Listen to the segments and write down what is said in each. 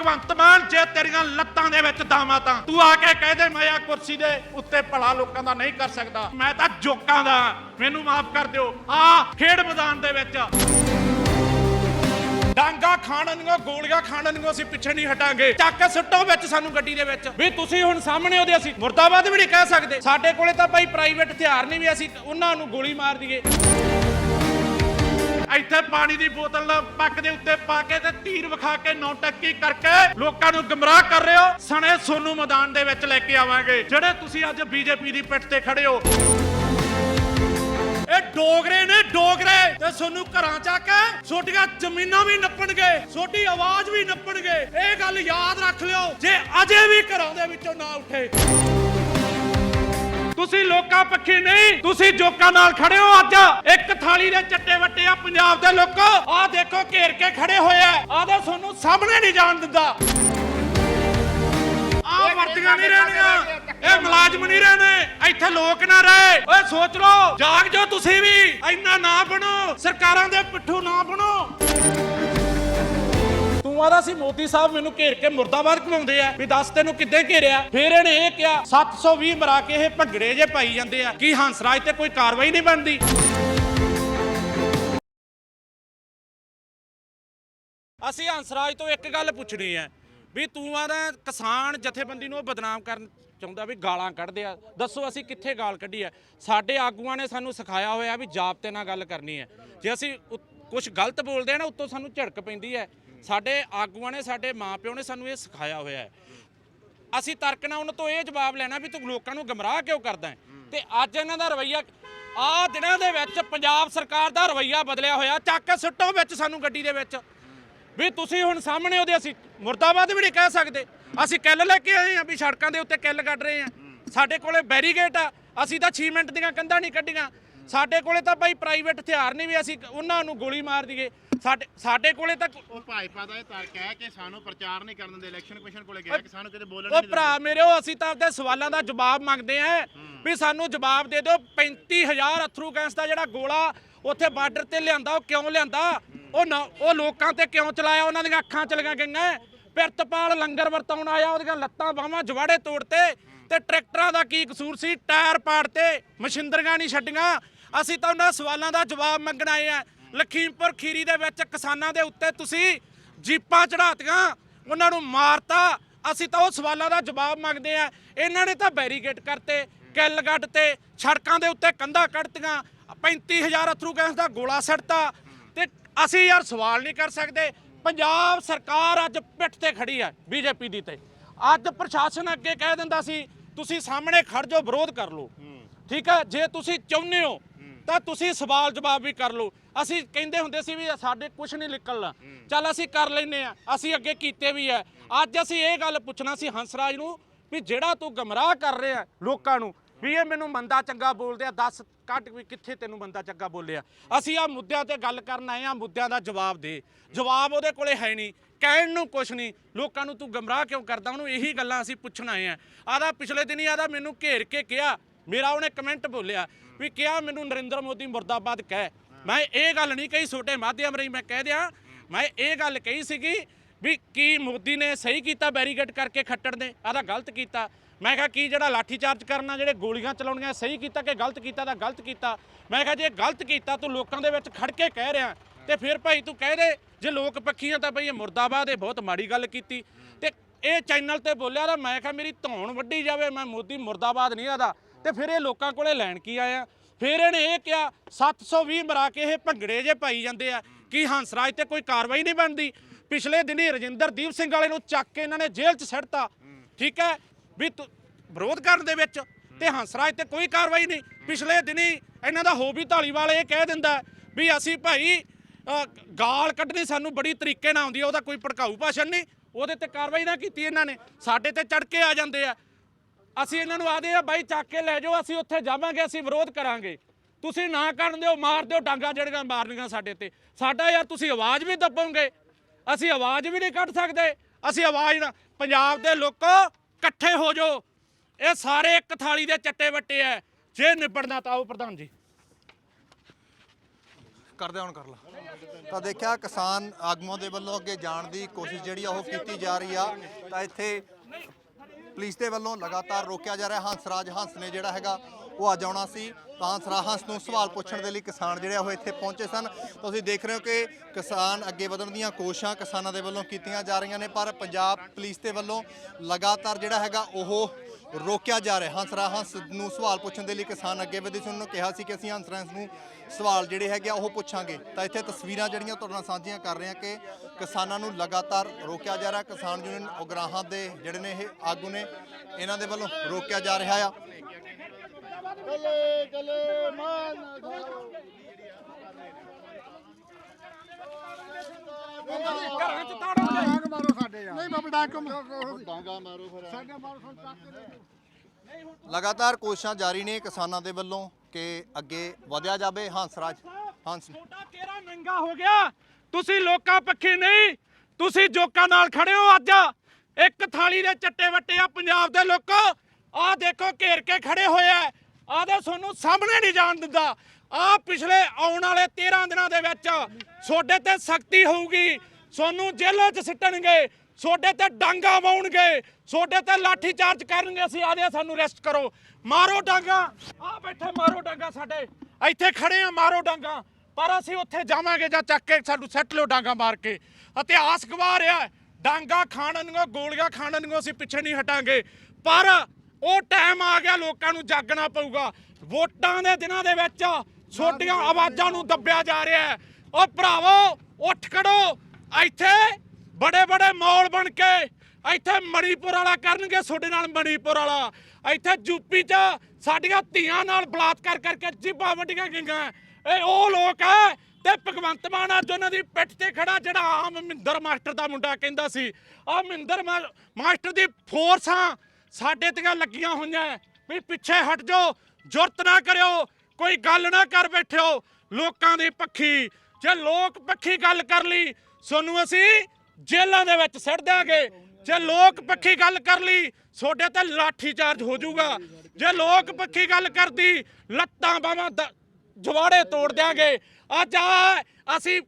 ਭਗਵੰਤ ਮਾਨ, ਜੇ ਤੇਰੀਆਂ ਲੱਤਾਂ ਦੇ ਵਿੱਚ ਦਾਵਾ ਤਾਂ। ਤੂੰ ਆ ਕੇ ਕਹਿ ਦੇ, ਮੈਂ ਆ ਕੁਰਸੀ ਦੇ ਉੱਤੇ ਭਲਾ ਲੋਕਾਂ ਦਾ ਨਹੀਂ ਕਰ ਸਕਦਾ। ਮੈਂ ਤਾਂ ਜੋਕਾਂ ਦਾ ਮੈਨੂੰ ਮਾਫ ਕਰ ਦਿਓ। ਆ ਖੇਡ ਮੈਦਾਨ ਦੇ ਵਿੱਚ। ਡਾਂਗਾ ਖਾਣਨੀਆਂ ਗੋਲੀਆਂ ਖਾਣਨੀਆਂ ਅਸੀਂ ਪਿੱਛੇ ਨਹੀਂ ਹਟਾਂਗੇ। ਚੱਕ ਸੁੱਟੋ ਵਿੱਚ ਸਾਨੂੰ ਗੱਡੀ ਦੇ ਵਿੱਚ। ਵੀ ਤੁਸੀਂ ਹੁਣ ਸਾਹਮਣੇ ਉਹਦੇ ਅਸੀਂ ਮੁਰਦਾਬਾਦ ਵੀ ਨਹੀਂ ਕਹਿ ਸਕਦੇ। ਸਾਡੇ ਕੋਲੇ ਤਾਂ ਭਾਈ ਪ੍ਰਾਈਵੇਟ ਹਥਿਆਰ ਨਹੀਂ ਵੀ ਅਸੀਂ, ਉਹਨਾਂ ਨੂੰ ਗੋਲੀ ਮਾਰ ਦਈਏ। ਇੱਥੇ ਪਾਣੀ ਦੀ ਬੋਤਲ ਪੱਕ ਦੇ ਉੱਤੇ ਪਾ ਕੇ ਤੇ ਤੀਰ ਵਿਖਾ ਕੇ ਨੌਟੰਕੀ ਕਰਕੇ ਲੋਕਾਂ ਨੂੰ ਗਮਰਾਹ ਕਰ ਰਹੇ ਹੋ। ਸਣੇ ਸੋਨੂ ਮੈਦਾਨ ਦੇ ਵਿੱਚ ਲੈ ਕੇ ਆਵਾਂਗੇ, ਜਿਹੜੇ ਤੁਸੀਂ ਅੱਜ ਬੀਜੇਪੀ ਦੀ ਪਿੱਠ ਤੇ ਖੜੇ ਹੋ। ਇਹ ਡੋਗਰੇ ਨੇ ਡੋਗਰੇ ਤੇ ਤੁਹਾਨੂੰ ਘਰਾਂ ਚ ਕੇ ਛੋਟੀਆਂ ਜ਼ਮੀਨਾਂ ਵੀ ਨੱਪਣਗੇ, ਛੋਟੀ ਆਵਾਜ਼ ਵੀ ਨੱਪਣਗੇ। ਇਹ ਗੱਲ ਯਾਦ ਰੱਖ ਲਿਓ, ਜੇ ਅਜੇ ਵੀ ਘਰਾਂ ਦੇ ਵਿੱਚੋਂ ਨਾ ਉੱਠੇ। ਤੁਸੀਂ ਲੋਕਾਂ ਪੱਖੀ ਨਹੀਂ, ਤੁਸੀਂ ਜੋਕਾਂ ਨਾਲ ਖੜੇ ਹੋ ਅੱਜ। ਇੱਕ ਥਾਲੀ ਦੇ ਚੱਟੇ ਵੱਟੇ ਆ ਪੰਜਾਬ ਦੇ ਲੋਕੋ। ਆਹ ਦੇਖੋ ਘੇਰ ਕੇ ਖੜੇ ਹੋਏ ਆ। ਤਾਂ ਤੁਹਾਨੂੰ ਸਾਹਮਣੇ ਨਹੀਂ ਜਾਣ ਦਿੰਦਾ। ਆਹ ਵਰਦੀਆਂ ਨਹੀਂ ਰਹਿਣੀਆਂ ਇਹ ਮੁਲਾਜ਼ਮ ਨਹੀਂ ਰਹਿਣੇ ਇੱਥੇ ਲੋਕ ਨਾ ਰਹੇ। ਓਏ ਸੋਚ ਲਓ। ਜਾਗ ਜੋ ਤੁਸੀਂ ਵੀ। ਇੰਨਾ ਨਾ ਬਣੋ। ਸਰਕਾਰਾਂ ਦੇ ਪਿੱਠੂ ਨਾ ਬਣੋ। ਤੂੰ ਆਦਾ ਸੀ ਮੋਦੀ ਸਾਹਿਬ ਮੈਨੂੰ ਘੇਰ ਕੇ ਮੁਰਦਾਬਾਦ ਕਮਾਉਂਦੇ ਆ। ਵੀ ਦੱਸ ਤੈਨੂੰ ਕਿੱਦਾਂ ਘੇਰਿਆ? ਫਿਰ ਇਹਨੇ ਇਹ ਕਿਹਾ 720 ਮਰਾ ਕੇ ਇਹ ਭੰਗੜੇ ਜੇ ਪਾਈ ਜਾਂਦੇ ਆ। ਕੀ ਹੰਸਰਾਜ ਤੇ ਕੋਈ ਕਾਰਵਾਈ ਨਹੀਂ ਬਣਦੀ? ਅਸੀਂ ਹੰਸਰਾਜ ਤੋਂ ਇੱਕ ਗੱਲ ਪੁੱਛਣੀ ਹੈ ਵੀ ਤੂੰ ਆਦਾ ਕਿਸਾਨ ਜਥੇਬੰਦੀ ਨੂੰ ਬਦਨਾਮ ਕਰਨ ਚਾਹੁੰਦਾ ਵੀ ਗਾਲਾਂ ਕੱਢਦੇ ਆ। ਦੱਸੋ ਅਸੀਂ ਕਿੱਥੇ ਗਾਲ ਕੱਢੀ ਹੈ? ਸਾਡੇ ਆਗੂਆਂ ਨੇ ਸਾਨੂੰ ਸਿਖਾਇਆ ਹੋਇਆ ਵੀ ਜਾਬਤੇ ਨਾਲ ਗੱਲ ਕਰਨੀ ਹੈ। ਜੇ ਅਸੀਂ ਕੁਝ ਗਲਤ ਬੋਲਦੇ ਆ ਨਾ, ਉੱਤੋਂ ਸਾਨੂੰ ਝੜਕ ਪੈਂਦੀ ਹੈ। ਸਾਡੇ ਆਗੂਆਂ ਨੇ, ਸਾਡੇ ਮਾਪਿਓ ਨੇ ਸਾਨੂੰ ਇਹ ਸਿਖਾਇਆ ਹੋਇਆ ਹੈ। ਅਸੀਂ ਤਰਕ ਨਾਲ ਉਹਨਾਂ ਤੋਂ ਇਹ ਜਵਾਬ ਲੈਣਾ ਵੀ ਤੂੰ ਲੋਕਾਂ ਨੂੰ ਗਮਰਾਹ ਕਿਉਂ ਕਰਦਾ ਹੈ? ਤੇ ਅੱਜ ਇਹਨਾਂ ਦਾ ਰਵਈਆ ਆ ਦਿਨਾਂ ਦੇ ਵਿੱਚ ਪੰਜਾਬ ਸਰਕਾਰ ਦਾ ਰਵਈਆ ਬਦਲਿਆ ਹੋਇਆ, ਚੱਕ ਸੁੱਟੋ ਵਿੱਚ ਸਾਨੂੰ ਗੱਡੀ ਦੇ ਵਿੱਚ। ਵੀ ਤੁਸੀਂ ਹੁਣ ਸਾਹਮਣੇ ਉਹਦੇ ਅਸੀਂ ਮੁਰਦਾਬਾਦ ਵੀ ਨਹੀਂ ਕਹਿ ਸਕਦੇ। ਅਸੀਂ ਕਿੱਲ ਲੈ ਕੇ ਆਏ ਆ ਵੀ ਸੜਕਾਂ ਦੇ ਉੱਤੇ ਕਿੱਲ ਕੱਢ ਰਹੇ ਆ ਸਾਡੇ ਕੋਲੇ ਬੈਰੀਗੇਟ ਆ ਅਸੀਂ ਤਾਂ 6 ਮਿੰਟ ਦੀਆਂ ਕੰਧਾਂ ਨਹੀਂ ਕੱਢੀਆਂ। ਸਾਡੇ ਕੋਲੇ ਤਾਂ ਭਾਈ ਪ੍ਰਾਈਵੇਟ ਹਥਿਆਰ ਨਹੀਂ ਵੀ ਅਸੀਂ ਉਹਨਾਂ ਨੂੰ ਗੋਲੀ ਮਾਰ ਦਈਏ। ਸਾਡੇ ਸਾਡੇ ਕੋਲੇ ਤਾਂ ਉਹ ਭਾਜਪਾ ਦਾ ਇਹ ਤਰਕ ਹੈ ਕਿ ਸਾਨੂੰ ਪ੍ਰਚਾਰ ਨਹੀਂ ਕਰਨ ਦਿੰਦੇ ਇਲੈਕਸ਼ਨ ਕਮਿਸ਼ਨ ਕੋਲੇ ਗਿਆ ਕਿ ਸਾਨੂੰ ਕਿਤੇ ਬੋਲਣ ਉਹ ਨਹੀਂ ਭਰਾ ਮੇਰੇ ਉਹ ਅਸੀਂ ਤਾਂ ਆਪਦੇ ਸਵਾਲਾਂ ਦਾ ਜਵਾਬ ਮੰਗਦੇ ਆਂ ਵੀ ਸਾਨੂੰ ਜਵਾਬ ਦੇ ਦਿਓ। 35000 ਅਥਰੂ ਗੈਸ ਦਾ ਜਿਹੜਾ ਗੋਲਾ ਉੱਥੇ ਬਾਰਡਰ ਤੇ ਲਿਆਂਦਾ, ਉਹ ਕਿਉਂ ਲਿਆਂਦਾ? ਉਹ ਨਾ- ਉਹ ਲੋਕਾਂ ਤੇ ਕਿਉਂ ਚਲਾਇਆ? ਉਹਨਾਂ ਦੀਆਂ ਅੱਖਾਂ ਚਲੀਆਂ ਗਈਆਂ ਪਿਰਤਪਾਲ ਲੰਗਰ ਵਰਤਾਉਣ ਆਇਆ ਉਹਦੀਆਂ ਲੱਤਾਂ ਬਾਹਾਂ ਜਵਾੜੇ ਤੋੜਤੇ ਤੇ ਟਰੈਕਟਰਾਂ ਦਾ ਕੀ ਕਸੂਰ ਸੀ? ਟਾਇਰ ਪਾੜਤੇ ਮਸ਼ਿੰਦਰੀਆਂ ਨਹੀਂ ਛੱਡੀਆਂ। ਅਸੀਂ ਤਾਂ ਉਹਨਾਂ ਸਵਾਲਾਂ ਦਾ ਜਵਾਬ ਮੰਗਣ ਆਏ ਆ। ਲਖੀਮਪੁਰ ਖੀਰੀ ਦੇ ਵਿੱਚ ਕਿਸਾਨਾਂ ਦੇ ਉੱਤੇ ਤੁਸੀਂ ਜੀਪਾਂ ਚੜਾਤੀਆਂ ਉਹਨਾਂ ਨੂੰ ਮਾਰਤਾ। ਅਸੀਂ ਤਾਂ ਉਹ ਸਵਾਲਾਂ ਦਾ ਜਵਾਬ ਮੰਗਦੇ ਆ। ਇਹਨਾਂ ਨੇ ਤਾਂ ਬੈਰੀਗੇਟ ਕਰਤੇ, ਕਿੱਲ ਗੱਡ ਤੇ, ਸੜਕਾਂ ਦੇ ਉੱਤੇ ਕੰਧਾਂ ਕੱਢਤੀਆਂ। 35000 ਅਥਰੂ ਗੈਸ ਦਾ ਗੋਲਾ ਸੜਤਾ ਤੇ ਅਸੀਂ ਯਾਰ ਸਵਾਲ ਨਹੀਂ ਕਰ ਸਕਦੇ। ਪੰਜਾਬ ਸਰਕਾਰ ਅੱਜ ਪਿੱਠ ਤੇ ਖੜੀ ਹੈ ਬੀਜੇਪੀ ਦੀ ਤੇ। ਅੱਜ ਪ੍ਰਸ਼ਾਸਨ ਅੱਗੇ ਕਹਿ ਦਿੰਦਾ ਸੀ, ਤੁਸੀਂ ਸਾਹਮਣੇ ਖੜ ਜਾਓ, ਵਿਰੋਧ ਕਰ ਲਓ। ਠੀਕ ਹੈ? ਜੇ ਤੁਸੀਂ ਚਾਹੁੰਦੇ ਹੋ, ਤਾਂ ਤੁਸੀਂ ਸਵਾਲ ਜਵਾਬ ਵੀ ਕਰ ਲਓ। ਅਸੀਂ ਕਹਿੰਦੇ ਹੁੰਦੇ ਸੀ ਵੀ ਸਾਡੇ ਕੁਝ ਨਹੀਂ ਨਿਕਲਣਾ। ਚੱਲ ਅਸੀਂ ਕਰ ਲੈਨੇ ਆ ਅਸੀਂ ਅੱਗੇ ਕੀਤੇ ਵੀ ਆ ਅੱਜ ਅਸੀਂ ਇਹ ਗੱਲ ਪੁੱਛਣਾ ਸੀ ਹੰਸਰਾਜ ਨੂੰ ਵੀ ਜਿਹੜਾ ਤੂੰ ਗਮਰਾਹ ਕਰ ਰਿਹਾ ਲੋਕਾਂ ਨੂੰ, ਵੀ ਇਹ ਮੈਨੂੰ ਮੰਦਾ ਚੰਗਾ ਬੋਲਦੇ ਆ, ਦੱਸ ਕੱਢ ਵੀ ਕਿੱਥੇ ਤੈਨੂੰ ਮੰਦਾ ਚੰਗਾ ਬੋਲਿਆ? ਅਸੀਂ ਆ ਮੁੱਦਿਆਂ ਤੇ ਗੱਲ ਕਰਨ ਆਏ ਆ ਮੁੱਦਿਆਂ ਦਾ ਜਵਾਬ ਦੇ। ਜਵਾਬ ਉਹਦੇ ਕੋਲੇ ਹੈ ਨਹੀਂ। ਕਹਿਣ ਨੂੰ ਕੁਛ ਨਹੀਂ। ਲੋਕਾਂ ਨੂੰ ਤੂੰ ਗਮਰਾਹ ਕਿਉਂ ਕਰਦਾ? ਉਹਨੂੰ ਇਹੀ ਗੱਲਾਂ ਅਸੀਂ ਪੁੱਛਣ ਆਏ ਆ ਆਦਾ ਪਿਛਲੇ ਦਿਨੀ ਆਦਾ ਮੈਨੂੰ ਘੇਰ ਕੇ ਕਿਹਾ। ਮੇਰਾ ਉਹਨੇ ਕਮੈਂਟ ਬੋਲਿਆ ਵੀ ਕਿਹਾ ਮੈਨੂੰ ਨਰਿੰਦਰ ਮੋਦੀ ਮੁਰਦਾਬਾਦ ਕਹਿ। ਮੈਂ ਇਹ ਗੱਲ ਨਹੀਂ ਕਹੀ ਛੋਟੇ ਮਾਧਿਅਮ ਰਹੀ, ਮੈਂ ਕਹਿ ਦਿਆਂ। ਮੈਂ ਇਹ ਗੱਲ ਕਹੀ ਸੀਗੀ ਵੀ ਕੀ ਮੋਦੀ ਨੇ ਸਹੀ ਕੀਤਾ ਬੈਰੀਕੇਡ ਕਰਕੇ ਖੱਟੜ ਨੇ? ਆਦਾ ਗਲਤ ਕੀਤਾ। ਮੈਂ ਕਿਹਾ ਕੀ ਜਿਹੜਾ ਲਾਠੀ ਚਾਰਜ ਕਰਨਾ ਜਿਹੜੇ ਗੋਲੀਆਂ ਚਲਾਉਣੀਆਂ, ਸਹੀ ਕੀਤਾ ਕਿ ਗਲਤ ਕੀਤਾ ਤਾਂ ਗਲਤ ਕੀਤਾ? ਮੈਂ ਕਿਹਾ ਜੇ ਗਲਤ ਕੀਤਾ, ਤੂੰ ਲੋਕਾਂ ਦੇ ਵਿੱਚ ਖੜ ਕੇ ਕਹਿ ਰਿਹਾ, ਤੇ ਫਿਰ ਭਾਈ ਤੂੰ ਕਹਿ ਦੇ, ਜੇ ਲੋਕ ਪੱਖੀਆਂ ਤਾਂ ਬਈ ਇਹ ਮੁਰਦਾਬਾਦ ਇਹ ਬਹੁਤ ਮਾੜੀ ਗੱਲ ਕੀਤੀ। ਤੇ ਇਹ ਚੈਨਲ ਤੇ ਬੋਲਿਆ ਤਾਂ ਮੈਂ ਕਿਹਾ ਮੇਰੀ ਧੌਣ ਵੱਢੀ ਜਾਵੇ, ਮੈਂ ਮੋਦੀ ਮੁਰਦਾਬਾਦ ਨਹੀਂ ਆਦਾ। ਤੇ ਫਿਰ ਇਹ ਲੋਕਾਂ ਕੋਲੇ ਲੈਣ ਕੀ ਆਇਆ? ਫਿਰ ਇਹਨੇ ਇਹ ਕਿਹਾ 720 ਮਰਾ ਕੇ ਇਹ ਭੰਗੜੇ ਜੇ ਪਾਈ ਜਾਂਦੇ ਆ। ਕੀ ਹੰਸਰਾਜ ਤੇ ਕੋਈ ਕਾਰਵਾਈ ਨਹੀਂ ਬਣਦੀ? ਪਿਛਲੇ ਦਿਨੀ ਰਜਿੰਦਰਦੀਪ ਸਿੰਘ ਵਾਲੇ ਨੂੰ ਚੱਕ ਕੇ ਇਹਨਾਂ ਨੇ ਜੇਲ੍ਹ 'ਚ ਸੱਟਤਾ। ਠੀਕ ਹੈ? ਵੀ ਤੂੰ ਵਿਰੋਧ ਕਰਨ ਦੇ ਵਿੱਚ ਤੇ ਹੰਸਰਾਜ ਤੇ ਕੋਈ ਕਾਰਵਾਈ ਨਹੀਂ। ਪਿਛਲੇ ਦਿਨੀ ਇਹਨਾਂ ਦਾ ਹੋ ਵੀ ਢਾਲੀਵਾਲ ਇਹ ਕਹਿ ਦਿੰਦਾ ਵੀ ਅਸੀਂ ਭਾਈ ਗਾਲ ਕੱਢਣੀ ਸਾਨੂੰ ਬੜੀ ਤਰੀਕੇ ਨਾਲ ਆਉਂਦੀ ਹੈ ਉਹਦਾ ਕੋਈ ਭੜਕਾਊ ਭਾਸ਼ਣ ਨਹੀਂ। ਉਹਦੇ ਤੇ ਕਾਰਵਾਈ ਨਾ ਕੀਤੀ ਇਹਨਾਂ ਨੇ। ਸਾਡੇ ਤੇ ਚੜ ਕੇ ਆ ਜਾਂਦੇ ਆ। ਅਸੀਂ ਇਹਨਾਂ ਨੂੰ ਆਦੇ ਆ, ਬਾਈ, ਚੱਕ ਕੇ ਲੈ ਜਾਓ, ਅਸੀਂ ਉੱਥੇ ਜਾਵਾਂਗੇ, ਅਸੀਂ ਵਿਰੋਧ ਕਰਾਂਗੇ। ਤੁਸੀਂ ਨਾ ਕਰਨ ਦਿਓ, ਮਾਰ ਦਿਓ, ਡਾਂਗਾ ਜਿਹੜੀਆਂ ਮਾਰਨੀਆਂ ਸਾਡੇ ਤੇ। ਸਾਡਾ ਯਾਰ, ਤੁਸੀਂ ਆਵਾਜ਼ ਵੀ ਦੱਬੋਗੇ। ਅਸੀਂ ਆਵਾਜ਼ ਵੀ ਨਹੀਂ ਕੱਢ ਸਕਦੇ। ਅਸੀਂ ਆਵਾਜ਼ ਨਾ, ਪੰਜਾਬ ਦੇ ਲੋਕੋ ਇਕੱਠੇ ਹੋ ਜਾਓ। ਇਹ ਸਾਰੇ ਇੱਕ ਥਾਲੀ ਦੇ ਚੱਟੇ ਵੱਟੇ ਐ। ਜੇ ਨਿਬੜਨਾ ਤਾਂ ਆਓ ਪ੍ਰਧਾਨ ਜੀ। ਕਰਦੇ ਹੁਣ ਕਰ ਲਾ। ਤਾਂ ਦੇਖਿਆ ਕਿਸਾਨ ਆਗੂਆਂ ਦੇ ਵੱਲੋਂ ਅੱਗੇ ਜਾਣ ਦੀ ਕੋਸ਼ਿਸ਼ ਜਿਹੜੀ ਆ ਉਹ ਕੀਤੀ ਜਾ ਰਹੀ ਆ। ਤਾਂ ਇੱਥੇ ਪੁਲਿਸ ਦੇ ਵੱਲੋਂ ਲਗਾਤਾਰ ਰੋਕਿਆ ਜਾ ਰਿਹਾ। ਹੰਸਰਾਜ ਹੰਸ ਨੇ ਜਿਹੜਾ ਹੈਗਾ ਉਹ ਅੱਜ ਆਉਣਾ ਸੀ, ਤਾਂ ਹੰਸਰਾਜ ਨੂੰ ਸਵਾਲ ਪੁੱਛਣ ਦੇ ਲਈ ਕਿਸਾਨ ਜਿਹੜੇ ਆ ਉਹ ਇੱਥੇ ਪਹੁੰਚੇ ਸਨ। ਤੁਸੀਂ ਦੇਖ ਰਹੇ ਹੋ ਕਿ ਕਿਸਾਨ ਅੱਗੇ ਵਧਣ ਦੀਆਂ ਕੋਸ਼ਿਸ਼ਾਂ ਕਿਸਾਨਾਂ ਦੇ ਵੱਲੋਂ ਕੀਤੀਆਂ ਜਾ ਰਹੀਆਂ ਨੇ, ਪਰ ਪੰਜਾਬ ਪੁਲਿਸ ਦੇ ਵੱਲੋਂ ਲਗਾਤਾਰ ਜਿਹੜਾ ਹੈਗਾ ਉਹ ਰੋਕਿਆ ਜਾ ਰਿਹਾ। ਹੰਸਰਾਜ ਹੰਸ ਨੂੰ ਸਵਾਲ ਪੁੱਛਣ ਦੇ ਲਈ ਕਿਸਾਨ ਅੱਗੇ ਵਧੇ ਸੀ। ਉਹਨਾਂ ਨੂੰ ਕਿਹਾ ਸੀ ਕਿ ਅਸੀਂ ਹੰਸਰਾਜ ਨੂੰ ਸਵਾਲ ਜਿਹੜੇ ਹੈਗੇ ਆ ਉਹ ਪੁੱਛਾਂਗੇ। ਤਾਂ ਇੱਥੇ ਤਸਵੀਰਾਂ ਜਿਹੜੀਆਂ ਤੁਹਾਡੇ ਨਾਲ ਸਾਂਝੀਆਂ ਕਰ ਰਹੇ ਹਾਂ ਕਿ ਕਿਸਾਨਾਂ ਨੂੰ ਲਗਾਤਾਰ ਰੋਕਿਆ ਜਾ ਰਿਹਾ। ਕਿਸਾਨ ਯੂਨੀਅਨ ਉਗਰਾਹਾਂ ਦੇ ਜਿਹੜੇ ਨੇ ਇਹ ਆਗੂ ਨੇ, ਇਹਨਾਂ ਦੇ ਵੱਲੋਂ ਰੋਕਿਆ ਜਾ ਰਿਹਾ ਆ। ਘਰਾਂ 'ਚ ਤਾੜੋ ਡਾਂਗ ਮਾਰੋ ਸਾਡੇ ਯਾਰ। ਨਹੀਂ ਬਾਬਾ ਡਾਂਗ ਡਾਂਗਾ ਮਾਰੋ ਫਿਰ ਸਾਡੇ ਮਾਰੋ ਸਾਨੂੰ ਚੱਕ ਕੇ ਲਗਾਤਾਰ ਕੋਸ਼ਿਸ਼ਾਂ ਜਾਰੀ ਨੇ ਕਿਸਾਨਾਂ ਦੇ ਵੱਲੋਂ ਕਿ ਅੱਗੇ ਵਧਿਆ ਜਾਵੇ। ਹੰਸਰਾਜ ਹੰਸ। ਤੁਹਾਡਾ ਚਿਹਰਾ ਨੰਗਾ ਹੋ ਗਿਆ। ਤੁਸੀਂ ਲੋਕਾਂ ਪੱਖੀ ਨਹੀਂ ਤੁਸੀਂ ਜੋਕਾਂ ਨਾਲ ਖੜੇ ਹੋ ਅੱਜ। ਇੱਕ ਥਾਲੀ ਦੇ ਚੱਟੇ ਵੱਟੇ ਆ ਪੰਜਾਬ ਦੇ ਲੋਕੋ। ਆਹ ਦੇਖੋ ਘੇਰ ਕੇ ਖੜੇ ਹੋਏ ਆ। ਆਹ ਤੁਹਾਨੂੰ ਸਾਹਮਣੇ ਨਹੀਂ ਜਾਣ ਦਿੰਦਾ। ਆਹ ਪਿਛਲੇ ਆਉਣ ਵਾਲੇ 13 ਦਿਨਾਂ ਦੇ ਵਿੱਚ ਤੁਹਾਡੇ ਤੇ ਸਖਤੀ ਹੋਊਗੀ। ਤੁਹਾਨੂੰ ਜੇਲ੍ਹਾਂ 'ਚ ਸਿੱਟਣਗੇ, ਤੁਹਾਡੇ ਤੇ ਡਾਂਗਾ ਵਾਉਣਗੇ, ਤੁਹਾਡੇ ਤੇ ਲਾਠੀ ਚਾਰਜ ਕਰਨਗੇ। ਅਸੀਂ ਆਦੇ ਸਾਨੂੰ ਅਰੈਸਟ ਕਰੋ। ਮਾਰੋ ਡਾਂਗਾ। ਆ ਬੈਠੇ, ਮਾਰੋ ਡਾਂਗਾ ਸਾਡੇ। ਇੱਥੇ ਖੜੇ ਆ, ਮਾਰੋ ਡਾਂਗਾ। ਪਰ ਅਸੀਂ ਉੱਥੇ ਜਾਵਾਂਗੇ ਜਾਂ ਚੱਕ ਕੇ ਸਾਨੂੰ ਸੱਟ ਲਿਓ ਡਾਂਗਾ ਮਾਰ ਕੇ। ਇਤਿਹਾਸ ਗਵਾ ਰਿਹਾ ਡਾਂਗਾ ਖਾਣ ਨੂੰ ਗੋਲੀਆਂ ਖਾਣ ਨੂੰ ਅਸੀਂ ਪਿੱਛੇ ਨਹੀਂ ਹਟਾਂਗੇ। ਪਰ ਉਹ ਟਾਈਮ ਆ ਗਿਆ ਲੋਕਾਂ ਨੂੰ ਜਾਗਣਾ ਪਊਗਾ। ਵੋਟਾਂ ਦੇ ਦਿਨਾਂ ਦੇ ਵਿੱਚ ਛੋਟੀਆਂ ਆਵਾਜ਼ਾਂ ਨੂੰ ਦੱਬਿਆ ਜਾ ਰਿਹਾ ਹੈ। ਉਹ ਭਰਾਵੋ ਉੱਠ ਖੜੋ। ਇੱਥੇ ਬੜੇ ਬੜੇ ਮੌਲ ਬਣ ਕੇ ਇੱਥੇ ਮਣੀਪੁਰ ਵਾਲਾ ਕਰਨਗੇ ਤੁਹਾਡੇ ਨਾਲ ਮਣੀਪੁਰ ਵਾਲਾ। ਇੱਥੇ ਯੂਪੀ 'ਚ ਸਾਡੀਆਂ ਧੀਆਂ ਨਾਲ ਬਲਾਤਕਾਰ ਕਰਕੇ ਜੀਬਾਂ ਵੱਡੀਆਂ ਗਈਆਂ। ਇਹ ਉਹ ਲੋਕ ਹੈ ਤੇ ਭਗਵੰਤ ਮਾਨ ਅੱਜ ਉਹਨਾਂ ਦੀ ਪਿੱਠ ਤੇ ਖੜਾ ਜਿਹੜਾ ਆਮ ਮਹਿੰਦਰ ਮਾਸਟਰ ਦਾ ਮੁੰਡਾ ਕਹਿੰਦਾ ਸੀ। ਆ ਮਹਿੰਦਰ ਮਾਸਟਰ ਦੀ ਫੋਰਸਾਂ ਸਾਡੇ ਤੇ ਲੱਗੀਆਂ ਹੋਈਆਂ ਵੀ ਪਿੱਛੇ ਹਟ ਜਾਓ, ਜੁਰਤ ਨਾ ਕਰਿਓ, ਕੋਈ ਗੱਲ ਨਾ ਕਰ ਬੈਠਿਓ। ਲੋਕਾਂ ਦੀ ਪੱਖੀ, ਜੇ ਲੋਕ ਪੱਖੀ ਗੱਲ ਕਰ ਲਈ, ਸੋਨੂੰ ਅਸੀਂ ਜੇਲ੍ਹਾਂ ਦੇ ਵਿੱਚ ਸਿੱਟ ਦਿਆਂਗੇ। ਜੇ ਲੋਕ ਪੱਖੀ ਗੱਲ ਕਰ ਲਈ ਤੁਹਾਡੇ ਤੇ ਲਾਠੀ ਚਾਰਜ ਹੋ ਜਾਊਗਾ। ਜੇ ਲੋਕ ਪੱਖੀ ਗੱਲ ਕਰਦੀ, ਲੱਤਾਂ ਬਾਹਾਂ ਜਵਾੜੇ ਤੋੜ ਦਿਆਂਗੇ। ਅੱਜ ਆ, ਅਸੀਂ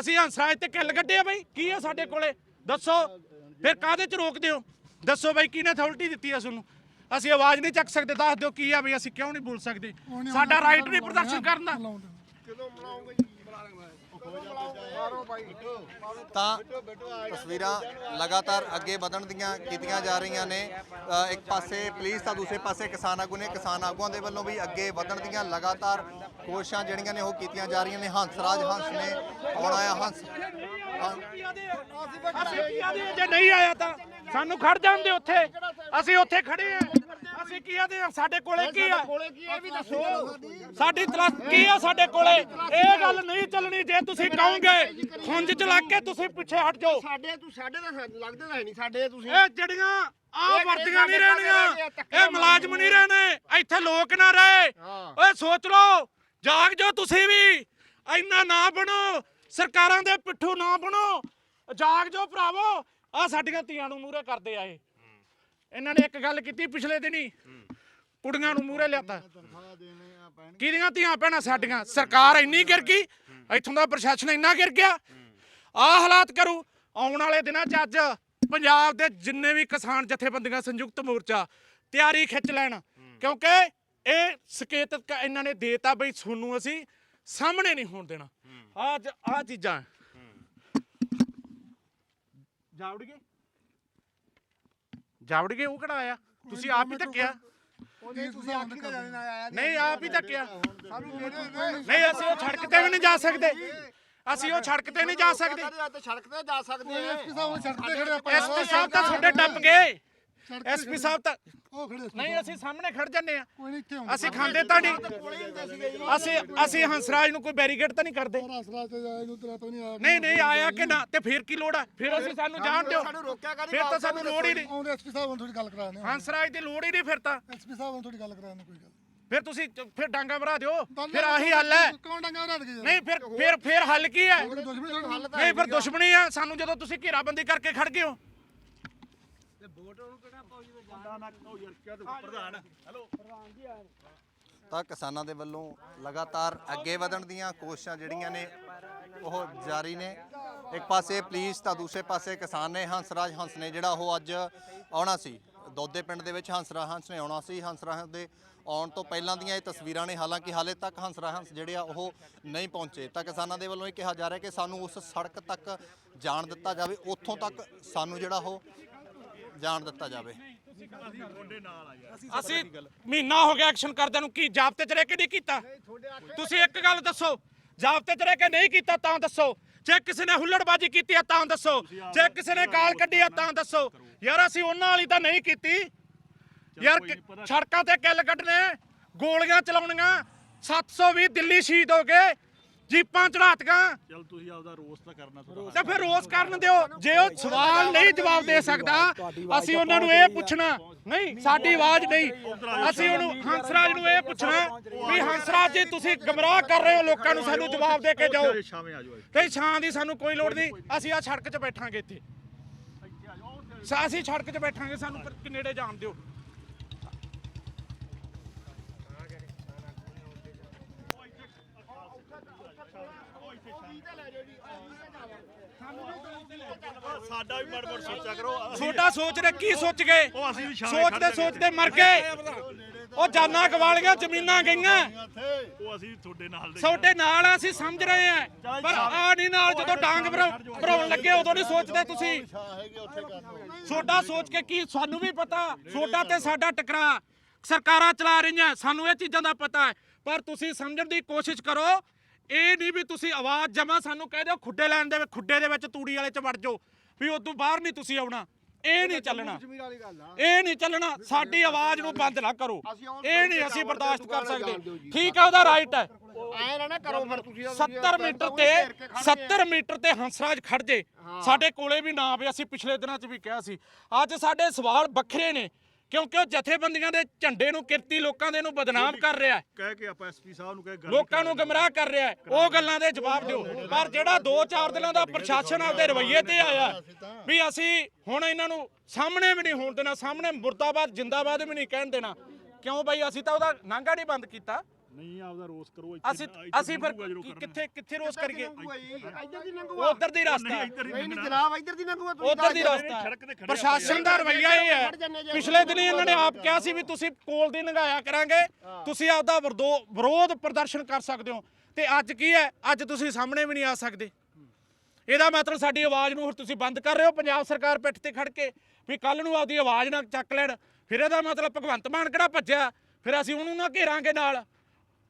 ਅਸੀਂ ਹੰਸਰਾਜ ਤੇ ਕਿੱਲ ਕੱਢੇ ਆ ਬਈ। ਕੀ ਆ ਸਾਡੇ ਕੋਲੇ? ਦੱਸੋ। ਫਿਰ ਕਾਹਦੇ ਚ ਰੋਕਦੇ ਹੋ? ਦੱਸੋ ਬਈ ਕਿਹਨੇ ਅਥਾਰਟੀ ਦਿੱਤੀ ਆ ਤੁਹਾਨੂੰ? ਅਸੀਂ ਆਵਾਜ਼ ਨਹੀਂ ਚੱਕ ਸਕਦੇ ਦੱਸ ਦਿਓ ਕੀ ਆ ਬਈ ਅਸੀਂ ਕਿਉਂ ਨਹੀਂ ਬੋਲ ਸਕਦੇ? ਸਾਡਾ ਰਾਈਟ ਨਹੀਂ ਪ੍ਰਦਰਸ਼ਨ ਕਰਨ ਦਾ। ਤਾਂ। ਤਸਵੀਰਾਂ ਲਗਾਤਾਰ ਅੱਗੇ ਵਧਣ ਦੀਆਂ ਕੀਤੀਆਂ ਜਾ ਰਹੀਆਂ ਨੇ। ਇੱਕ ਪਾਸੇ ਪੁਲਿਸ ਤਾਂ ਦੂਸਰੇ ਪਾਸੇ ਕਿਸਾਨ ਆਗੂ ਨੇ। ਕਿਸਾਨ ਆਗੂਆਂ ਦੇ ਵੱਲੋਂ ਵੀ ਅੱਗੇ ਵਧਣ ਦੀਆਂ ਲਗਾਤਾਰ ਕੋਸ਼ਿਸ਼ਾਂ ਜਿਹੜੀਆਂ ਨੇ ਉਹ ਕੀਤੀਆਂ ਜਾ ਰਹੀਆਂ ਨੇ। ਹੰਸਰਾਜ ਹੰਸ ਨੇ। ਆਉਣਾ ਆ ਹੰਸ। ਹਾਂ- ਅਸੀਂ ਕੀ ਆਦੇ ਜੇ ਨਹੀਂ ਆਇਆ ਤਾਂ ਸਾਨੂੰ ਖੜ ਜਾਂਦੇ ਉੱਥੇ। ਅਸੀਂ ਉੱਥੇ ਖੜੇ ਆ ਅਸੀਂ ਕੀ ਆਦੇ ਆ ਸਾਡੇ ਕੋਲੇ ਕੀ ਆ? ਇਹ ਵੀ ਦੱਸੋ ਸਾਡੀ ਤਲਾਸ਼ ਕੀ ਆ ਸਾਡੇ ਕੋਲੇ? ਇਹ ਗੱਲ ਨਹੀਂ ਚੱਲਣੀ ਜੇ ਤੁਸੀਂ ਕਹੋਗੇ। ਖੁੰਝ ਚ ਲੱਗ ਕੇ ਤੁਸੀਂ ਪਿੱਛੇ ਹਟ ਜਾਓ। ਸਾਡੇ ਤੂੰ ਸਾਡੇ ਤਾਂ ਲੱਗਦੇ ਤਾਂ ਹੈ ਨਹੀਂ ਸਾਡੇ ਤੁਸੀਂ। ਇਹ ਜਿਹੜੀਆਂ ਆ ਵਰਦੀਆਂ ਨਹੀਂ ਰਹਿਣੀਆਂ ਇਹ ਮੁਲਾਜ਼ਮ ਨਹੀਂ ਰਹਿਣੇ। ਇੱਥੇ ਲੋਕ ਨਾ ਰਹੇ। ਓਏ ਸੋਚ ਲਓ ਜਾਗ ਜਾਓ ਤੁਸੀਂ ਵੀ। ਇੰਨਾ ਨਾ ਬਣੋ। ਸਰਕਾਰਾਂ ਦੇ ਪਿੱਠੂ ਨਾ ਬਣੋ। ਜਾਗ ਜਾਓ ਭਰਾਵੋ। ਆ ਸਾਡੀਆਂ ਧੀਆਂ ਨੂੰ ਮੂਹਰੇ ਕਰਦੇ ਆ ਇਹ। ਇਹਨਾਂ ਨੇ ਇੱਕ ਗੱਲ ਕੀਤੀ ਪਿਛਲੇ ਦਿਨੀ। ਕੁੜੀਆਂ ਨੂੰ ਮੂਹਰੇ ਲਿਆਤਾ। ਕਿਹਦੀਆਂ ਧੀਆਂ ਭੈਣਾਂ ਸਾਡੀਆਂ? ਸਰਕਾਰ ਇੰਨੀ ਗਿਰ ਗਈ ਇੱਥੋਂ ਦਾ ਪ੍ਰਸ਼ਾਸਨ ਇੰਨਾ ਗਿਰ ਗਿਆ। ਆ ਹਾਲਾਤ ਕਰੂ ਆਉਣ ਵਾਲੇ ਦਿਨਾਂ 'ਚ ਅੱਜ ਪੰਜਾਬ ਦੇ ਜਿੰਨੇ ਵੀ ਕਿਸਾਨ ਜਥੇਬੰਦੀਆਂ ਸੰਯੁਕਤ ਮੋਰਚਾ ਤਿਆਰੀ ਖਿੱਚ ਲੈਣ। ਕਿਉਂਕਿ ਇਹ ਸਕੇਤ ਇਹਨਾਂ ਨੇ ਦੇਤਾ ਬਈ ਤੁਹਾਨੂੰ ਅਸੀਂ ਸਾਹਮਣੇ ਨਹੀਂ ਹੋਣ ਦੇਣਾ। ਆ ਆ ਚੀਜ਼ਾਂ। ਜਾਵੜਗੇ ਜਾਵੜਗੇ ਉਹ ਕਿਹੜਾ ਆਇਆ? ਤੁਸੀਂ ਆਪ ਹੀ ਧੱਕਿਆ। ਉਹਨੇ ਤੁਸੀਂ ਆਖੀ ਤਾਂ ਜਾਣੇ ਨਾ ਆਇਆ ਨਹੀਂ ਆਪ ਹੀ ਧੱਕਿਆ। ਸਾਨੂੰ ਨਹੀਂ ਅਸੀਂ ਉਹ ਸੜਕ ਤੇ ਵੀ ਨਹੀਂ ਜਾ ਸਕਦੇ। ਅਸੀਂ ਉਹ ਸੜਕ ਤੇ ਨਹੀਂ ਜਾ ਸਕਦੇ। ਤੇ ਸੜਕ ਤੇ ਜਾ ਸਕਦੇ ਆ। ਐਸਪੀ ਸਾਹਿਬ ਸੜਕ ਤੇ ਖੜੇ ਆਪਾਂ ਐਸਪੀ ਸਾਹਿਬ ਤਾਂ ਤੁਹਾਡੇ ਟੱਪ ਗਏ। ਐਸਪੀ ਸਾਹਿਬ ਤਾਂ ਉਹ ਖੜੇ ਨਹੀਂ ਅਸੀਂ ਸਾਹਮਣੇ ਖੜ ਜੰਨੇ ਆ ਕੋਈ ਨਹੀਂ ਇੱਥੇ ਅਸੀਂ ਖਾਂਦੇ ਤਾਂ ਨਹੀਂ। ਅਸੀਂ ਅਸੀਂ ਹੰਸਰਾਜ ਨੂੰ ਕੋਈ ਬੈਰੀਕੇਡ ਤਾਂ ਨਹੀਂ ਕਰਦੇ। ਰਸਰਾ ਤੇ ਜਾਏ ਨੂੰ ਤੇਰਾ ਤੋਂ ਨਹੀਂ ਆਇਆ। ਨਹੀਂ ਨਹੀਂ ਆਇਆ ਕਿ ਨਾ? ਤੇ ਫਿਰ ਕੀ ਲੋੜ ਆ? ਫਿਰ ਅਸੀਂ ਸਾਨੂੰ ਜਾਣ ਦਿਓ। ਸਾਨੂੰ ਰੋਕਿਆ ਕਾਹਦੀ? ਫਿਰ ਤਾਂ ਸਾਨੂੰ ਲੋੜ ਹੀ ਨਹੀਂ। ਆਉਂਦੇ ਐਸਪੀ ਸਾਹਿਬ ਨੂੰ ਥੋੜੀ ਗੱਲ ਕਰਾਣੇ ਹੰਸਰਾਜ ਦੀ ਲੋੜ ਹੀ ਨਹੀਂ ਫਿਰ ਤਾਂ। ਐਸਪੀ ਸਾਹਿਬ ਨੂੰ ਥੋੜੀ ਗੱਲ ਕਰਾਣੇ ਕੋਈ ਗੱਲ ਫਿਰ ਤੁਸੀਂ ਫਿਰ ਡਾਂਗਾ ਭਰਾ ਦਿਓ। ਫਿਰ ਆਹੀ ਹੱਲ ਹੈ। ਕੌਣ ਡੰਗਾ ਉਹਨਾਂ ਦੇ ਨਹੀਂ ਫਿਰ ਫਿਰ ਫਿਰ ਹੱਲ ਕੀ ਹੈ? ਨਹੀਂ ਫਿਰ ਦੁਸ਼ਮਣੀ ਆ। ਸਾਨੂੰ ਜਦੋਂ ਤੁਸੀਂ ਘੇਰਾਬੰਦੀ ਕਰਕੇ ਖੜ ਗਏ ਹੋ ਤਾਂ ਕਿਸਾਨਾਂ ਦੇ ਵੱਲੋਂ ਲਗਾਤਾਰ ਅੱਗੇ ਵਧਣ ਦੀਆਂ ਕੋਸ਼ਿਸ਼ਾਂ ਜਿਹੜੀਆਂ ਨੇ ਉਹ ਜਾਰੀ ਨੇ। ਇੱਕ ਪਾਸੇ ਪੁਲਿਸ ਤਾਂ ਦੂਸਰੇ ਪਾਸੇ ਕਿਸਾਨ ਨੇ ਹੰਸਰਾਜ ਹੰਸ ਨੇ ਜਿਹੜਾ ਉਹ ਅੱਜ ਆਉਣਾ ਸੀ। ਦੋਦੇ ਪਿੰਡ ਦੇ ਵਿੱਚ ਹੰਸਰਾਜ ਹੰਸ ਨੇ ਆਉਣਾ ਸੀ। ਹੰਸਰਾਜ ਹੰਸ ਦੇ ਆਉਣ ਤੋਂ ਪਹਿਲਾਂ ਦੀਆਂ ਇਹ ਤਸਵੀਰਾਂ ਨੇ ਹਾਲਾਂਕਿ ਹਾਲੇ ਤੱਕ ਹੰਸਰਾਜ ਹੰਸ ਜਿਹੜੇ ਆ ਉਹ ਨਹੀਂ ਪਹੁੰਚੇ। ਤਾਂ ਕਿਸਾਨਾਂ ਦੇ ਵੱਲੋਂ ਇਹ ਕਿਹਾ ਜਾ ਰਿਹਾ ਕਿ ਸਾਨੂੰ ਉਸ ਸੜਕ ਤੱਕ ਜਾਣ ਦਿੱਤਾ ਜਾਵੇ। ਉੱਥੋਂ ਤੱਕ ਸਾਨੂੰ ਜਿਹੜਾ ਉਹ ਜਾਣ ਦਿੱਤਾ ਜਾਵੇ। ਅਸੀਂ ਮਹੀਨਾ ਹੋ ਗਿਆ ਐਕਸ਼ਨ ਕਰਦਿਆਂ ਨੂੰ, ਕੀ ਜਾਬਤੇ ਚ ਰਹਿ ਕੇ ਨਹੀਂ ਕੀਤਾ? ਤੁਸੀਂ ਇੱਕ ਗੱਲ ਦੱਸੋ ਜਾਬਤੇ ਚ ਰਹਿ ਕੇ ਨਹੀਂ ਕੀਤਾ ਤਾਂ ਦੱਸੋ। ਜੇ ਕਿਸੇ ਨੇ ਹੁੱਲੜਬਾਜੀ ਕੀਤੀ ਆ ਤਾਂ ਦੱਸੋ। ਜੇ ਕਿਸੇ ਨੇ ਗਾਲ ਕੱਢੀ ਆ ਤਾਂ ਦੱਸੋ। ਯਾਰ, ਅਸੀਂ ਉਹਨਾਂ ਵਾਲੀ ਤਾਂ ਨਹੀਂ ਕੀਤੀ। ਯਾਰ ਸੜਕਾਂ ਤੇ ਕਿੱਲ ਕੱਢਣੇ, ਗੋਲੀਆਂ ਚਲਾਉਣੀਆਂ। 720 ਦਿੱਲੀ ਸ਼ਹੀਦ ਹੋ ਗਏ। ਜੀਪਾਂ ਚੜਾਤੀਆਂ ਚਲ ਤੁਸੀਂ ਆਪਦਾ ਰੋਸ ਤਾਂ ਕਰਨਾ ਥੋੜਾ ਤੇ ਫਿਰ ਰੋਸ ਕਰਨ ਦਿਓ। ਜੇ ਉਹ ਸਵਾਲ ਨਹੀਂ ਜਵਾਬ ਦੇ ਸਕਦਾ ਅਸੀਂ ਉਹਨਾਂ ਨੂੰ ਇਹ ਪੁੱਛਣਾ। ਨਹੀਂ ਸਾਡੀ ਆਵਾਜ਼ ਨਹੀਂ। ਅਸੀਂ ਉਹਨੂੰ ਹੰਸਰਾਜ ਨੂੰ ਇਹ ਪੁੱਛਣਾ ਵੀ ਹੰਸਰਾਜ ਜੀ ਤੁਸੀਂ ਗਮਰਾਹ ਕਰ ਰਹੇ ਹੋ ਲੋਕਾਂ ਨੂੰ ਸਾਨੂੰ ਜਵਾਬ ਦੇ ਕੇ ਜਾਓ। ਤੇ ਛਾਂ ਦੀ ਸਾਨੂੰ ਕੋਈ ਲੋੜ ਨਹੀਂ। ਅਸੀਂ ਆ ਸੜਕ 'ਚ ਬੈਠਾਂਗੇ ਇੱਥੇ। ਅਸੀਂ ਸੜਕ 'ਚ ਬੈਠਾਂਗੇ ਸਾਨੂੰ ਨੇੜੇ ਜਾਣ ਦਿਓ। ਸਾਡਾ ਵੀ ਮੜ ਮੜ ਸੋਚਿਆ ਕਰੋ। ਛੋਟਾ ਸੋਚ ਰਹੇ ਕੀ ਸੋਚ ਗਏ? ਉਹ ਅਸੀਂ ਵੀ ਛਾਵੇਂ ਸੋਚਦੇ ਸੋਚਦੇ ਮਰ ਗਏ। ਉਹ ਜਾਨਾਂ ਗਵਾਲੀਆਂ ਜ਼ਮੀਨਾਂ ਗਈਆਂ। ਉਹ ਅਸੀਂ ਤੁਹਾਡੇ ਨਾਲ ਦੇ ਛੋਟੇ ਨਾਲ ਆ, ਅਸੀਂ ਸਮਝ ਰਹੇ ਆ ਪਰ ਆ ਨਹੀਂ ਨਾਲ ਜਦੋਂ ਡਾਂਗ ਭਰਾ- ਭਰਾਉਣ ਲੱਗੇ ਉਦੋਂ ਨਹੀਂ ਸੋਚਦੇ ਤੁਸੀਂ। ਛੋਟਾ ਸੋਚ ਕੇ ਕੀ ਸਾਨੂੰ ਵੀ ਪਤਾ। ਛੋਟਾ ਤੇ ਸਾਡਾ ਟਕਰਾ ਸਰਕਾਰਾਂ ਚਲਾ ਰਹੀਆਂ ਸਾਨੂੰ ਇਹ ਚੀਜ਼ਾਂ ਦਾ ਪਤਾ ਹੈ। ਪਰ ਤੁਸੀਂ ਸਮਝਣ ਦੀ ਕੋਸ਼ਿਸ਼ ਕਰੋ। ਇਹ ਨਹੀਂ ਵੀ ਤੁਸੀਂ ਆਵਾਜ਼ ਜਮਾ ਸਾਨੂੰ ਕਹਿ ਦਿਓ ਖੁੱਡੇ ਲੈਣ ਦੇ ਵਿੱਚ- ਖੁੱਡੇ ਦੇ ਵਿੱਚ ਤੂੜੀ ਵਾਲੇ ਚ ਵੜ ਜਾਓ। ਵੀ ਉਦੋਂ ਬਾਹਰ ਨਹੀਂ ਤੁਸੀਂ ਆਉਣਾ। ਇਹ ਨਹੀਂ ਚੱਲਣਾ। ਜ਼ਮੀਨ ਵਾਲੀ ਗੱਲ ਆ। ਇਹ ਨਹੀਂ ਚੱਲਣਾ। ਸਾਡੀ ਆਵਾਜ਼ ਨੂੰ ਬੰਦ ਨਾ ਕਰੋ। ਇਹ ਨਹੀਂ ਅਸੀਂ ਬਰਦਾਸ਼ਤ ਕਰ ਸਕਦੇ। ਠੀਕ ਹੈ ਉਹਦਾ ਰਾਈਟ ਹੈ। ਐ ਨਾ ਨਾ ਕਰੋ ਫਿਰ ਤੁਸੀਂ 70 ਮੀਟਰ ਤੇ 70 ਮੀਟਰ ਤੇ ਹੰਸਰਾਜ ਖੜ ਜੇ। ਸਾਡੇ ਕੋਲੇ ਵੀ ਨਾ ਆਵੇ ਅਸੀਂ ਪਿਛਲੇ ਦਿਨਾਂ 'ਚ ਵੀ ਕਿਹਾ ਸੀ। ਅੱਜ ਸਾਡੇ ਸਵਾਲ ਵੱਖਰੇ ਨੇ। ਕਿਉਂਕਿ ਉਹ ਜਥੇਬੰਦੀਆਂ ਦੇ ਝੰਡੇ ਨੂੰ ਕਿਰਤੀ ਲੋਕਾਂ ਦੇ ਨੂੰ ਬਦਨਾਮ ਕਰ ਰਿਹਾ ਹੈ। ਕਹਿ ਕੇ ਆਪਾਂ ਐਸਪੀ ਸਾਹਿਬ ਨੂੰ ਕਹੇ ਗੱਲ ਲੋਕਾਂ ਨੂੰ ਗਮਰਾਹ ਕਰ ਰਿਹਾ ਹੈ। ਉਹ ਗੱਲਾਂ ਦੇ ਜਵਾਬ ਦਿਓ। ਪਰ ਜਿਹੜਾ 2-4 ਦਿਨਾਂ ਦਾ ਪ੍ਰਸ਼ਾਸਨ ਆਪਦੇ ਰਵੱਈਏ ਤੇ ਆਇਆ ਵੀ ਅਸੀਂ ਹੁਣ ਇਹਨਾਂ ਨੂੰ ਸਾਹਮਣੇ ਵੀ ਨਹੀਂ ਹੋਣ ਦੇਣਾ ਸਾਹਮਣੇ ਮੁਰਦਾਬਾਦ ਜਿੰਦਾਬਾਦ ਵੀ ਨਹੀਂ ਕਹਿਣ ਦੇਣਾ। ਕਿਉਂ ਬਾਈ? ਅਸੀਂ ਤਾਂ ਉਹਦਾ ਨਾਂਗਾ ਨਹੀਂ ਬੰਦ ਕੀਤਾ। ਨਹੀਂ ਆਪਦਾ ਰੋਸ ਕਰੋ ਅਸੀਂ ਅਸੀਂ ਫਿਰ ਕਿੱਥੇ ਕਿੱਥੇ ਰੋਸ ਕਰੀਏ? ਇੱਧਰ ਦੀ ਉਹ ਉਧਰ ਦੀ ਰਸਤਾ ਨਹੀਂ ਨਹੀਂ। ਜਨਾਬ ਇੱਧਰ ਦੀ ਨੰਗੂ ਉਧਰ ਦੀ ਰਸਤਾ ਪ੍ਰਸ਼ਾਸਨ ਦਾ ਰਵੱਈਆ ਇਹ ਹੈ। ਪਿਛਲੇ ਦਿਨੀ ਇਹਨਾਂ ਨੇ ਆਪ ਕਿਹਾ ਸੀ ਵੀ ਤੁਸੀਂ ਕੋਲ ਦੀ ਲੰਘਾਇਆ ਕਰਾਂਗੇ। ਤੁਸੀਂ ਆਪਦਾ ਵਿਰੋਧ ਪ੍ਰਦਰਸ਼ਨ ਕਰ ਸਕਦੇ ਹੋ। ਤੇ ਅੱਜ ਕੀ ਹੈ? ਅੱਜ ਤੁਸੀਂ ਸਾਹਮਣੇ ਵੀ ਨਹੀਂ ਆ ਸਕਦੇ। ਇਹਦਾ ਮਤਲਬ ਸਾਡੀ ਆਵਾਜ਼ ਨੂੰ ਹੁਣ ਤੁਸੀਂ ਬੰਦ ਕਰ ਰਹੇ ਹੋ ਪੰਜਾਬ ਸਰਕਾਰ ਪਿੱਠ ਤੇ ਖੜ ਕੇ। ਵੀ ਕੱਲ ਨੂੰ ਆਪਦੀ ਆਵਾਜ਼ ਨਾ ਚੱਕ ਲੈਣ। ਫਿਰ ਇਹਦਾ ਮਤਲਬ ਭਗਵੰਤ ਮਾਨ ਕਿਹੜਾ ਭੱਜਿਆ? ਫਿਰ ਅਸੀਂ ਉਹਨੂੰ ਨਾ ਘੇਰਾਂਗੇ ਨਾਲ।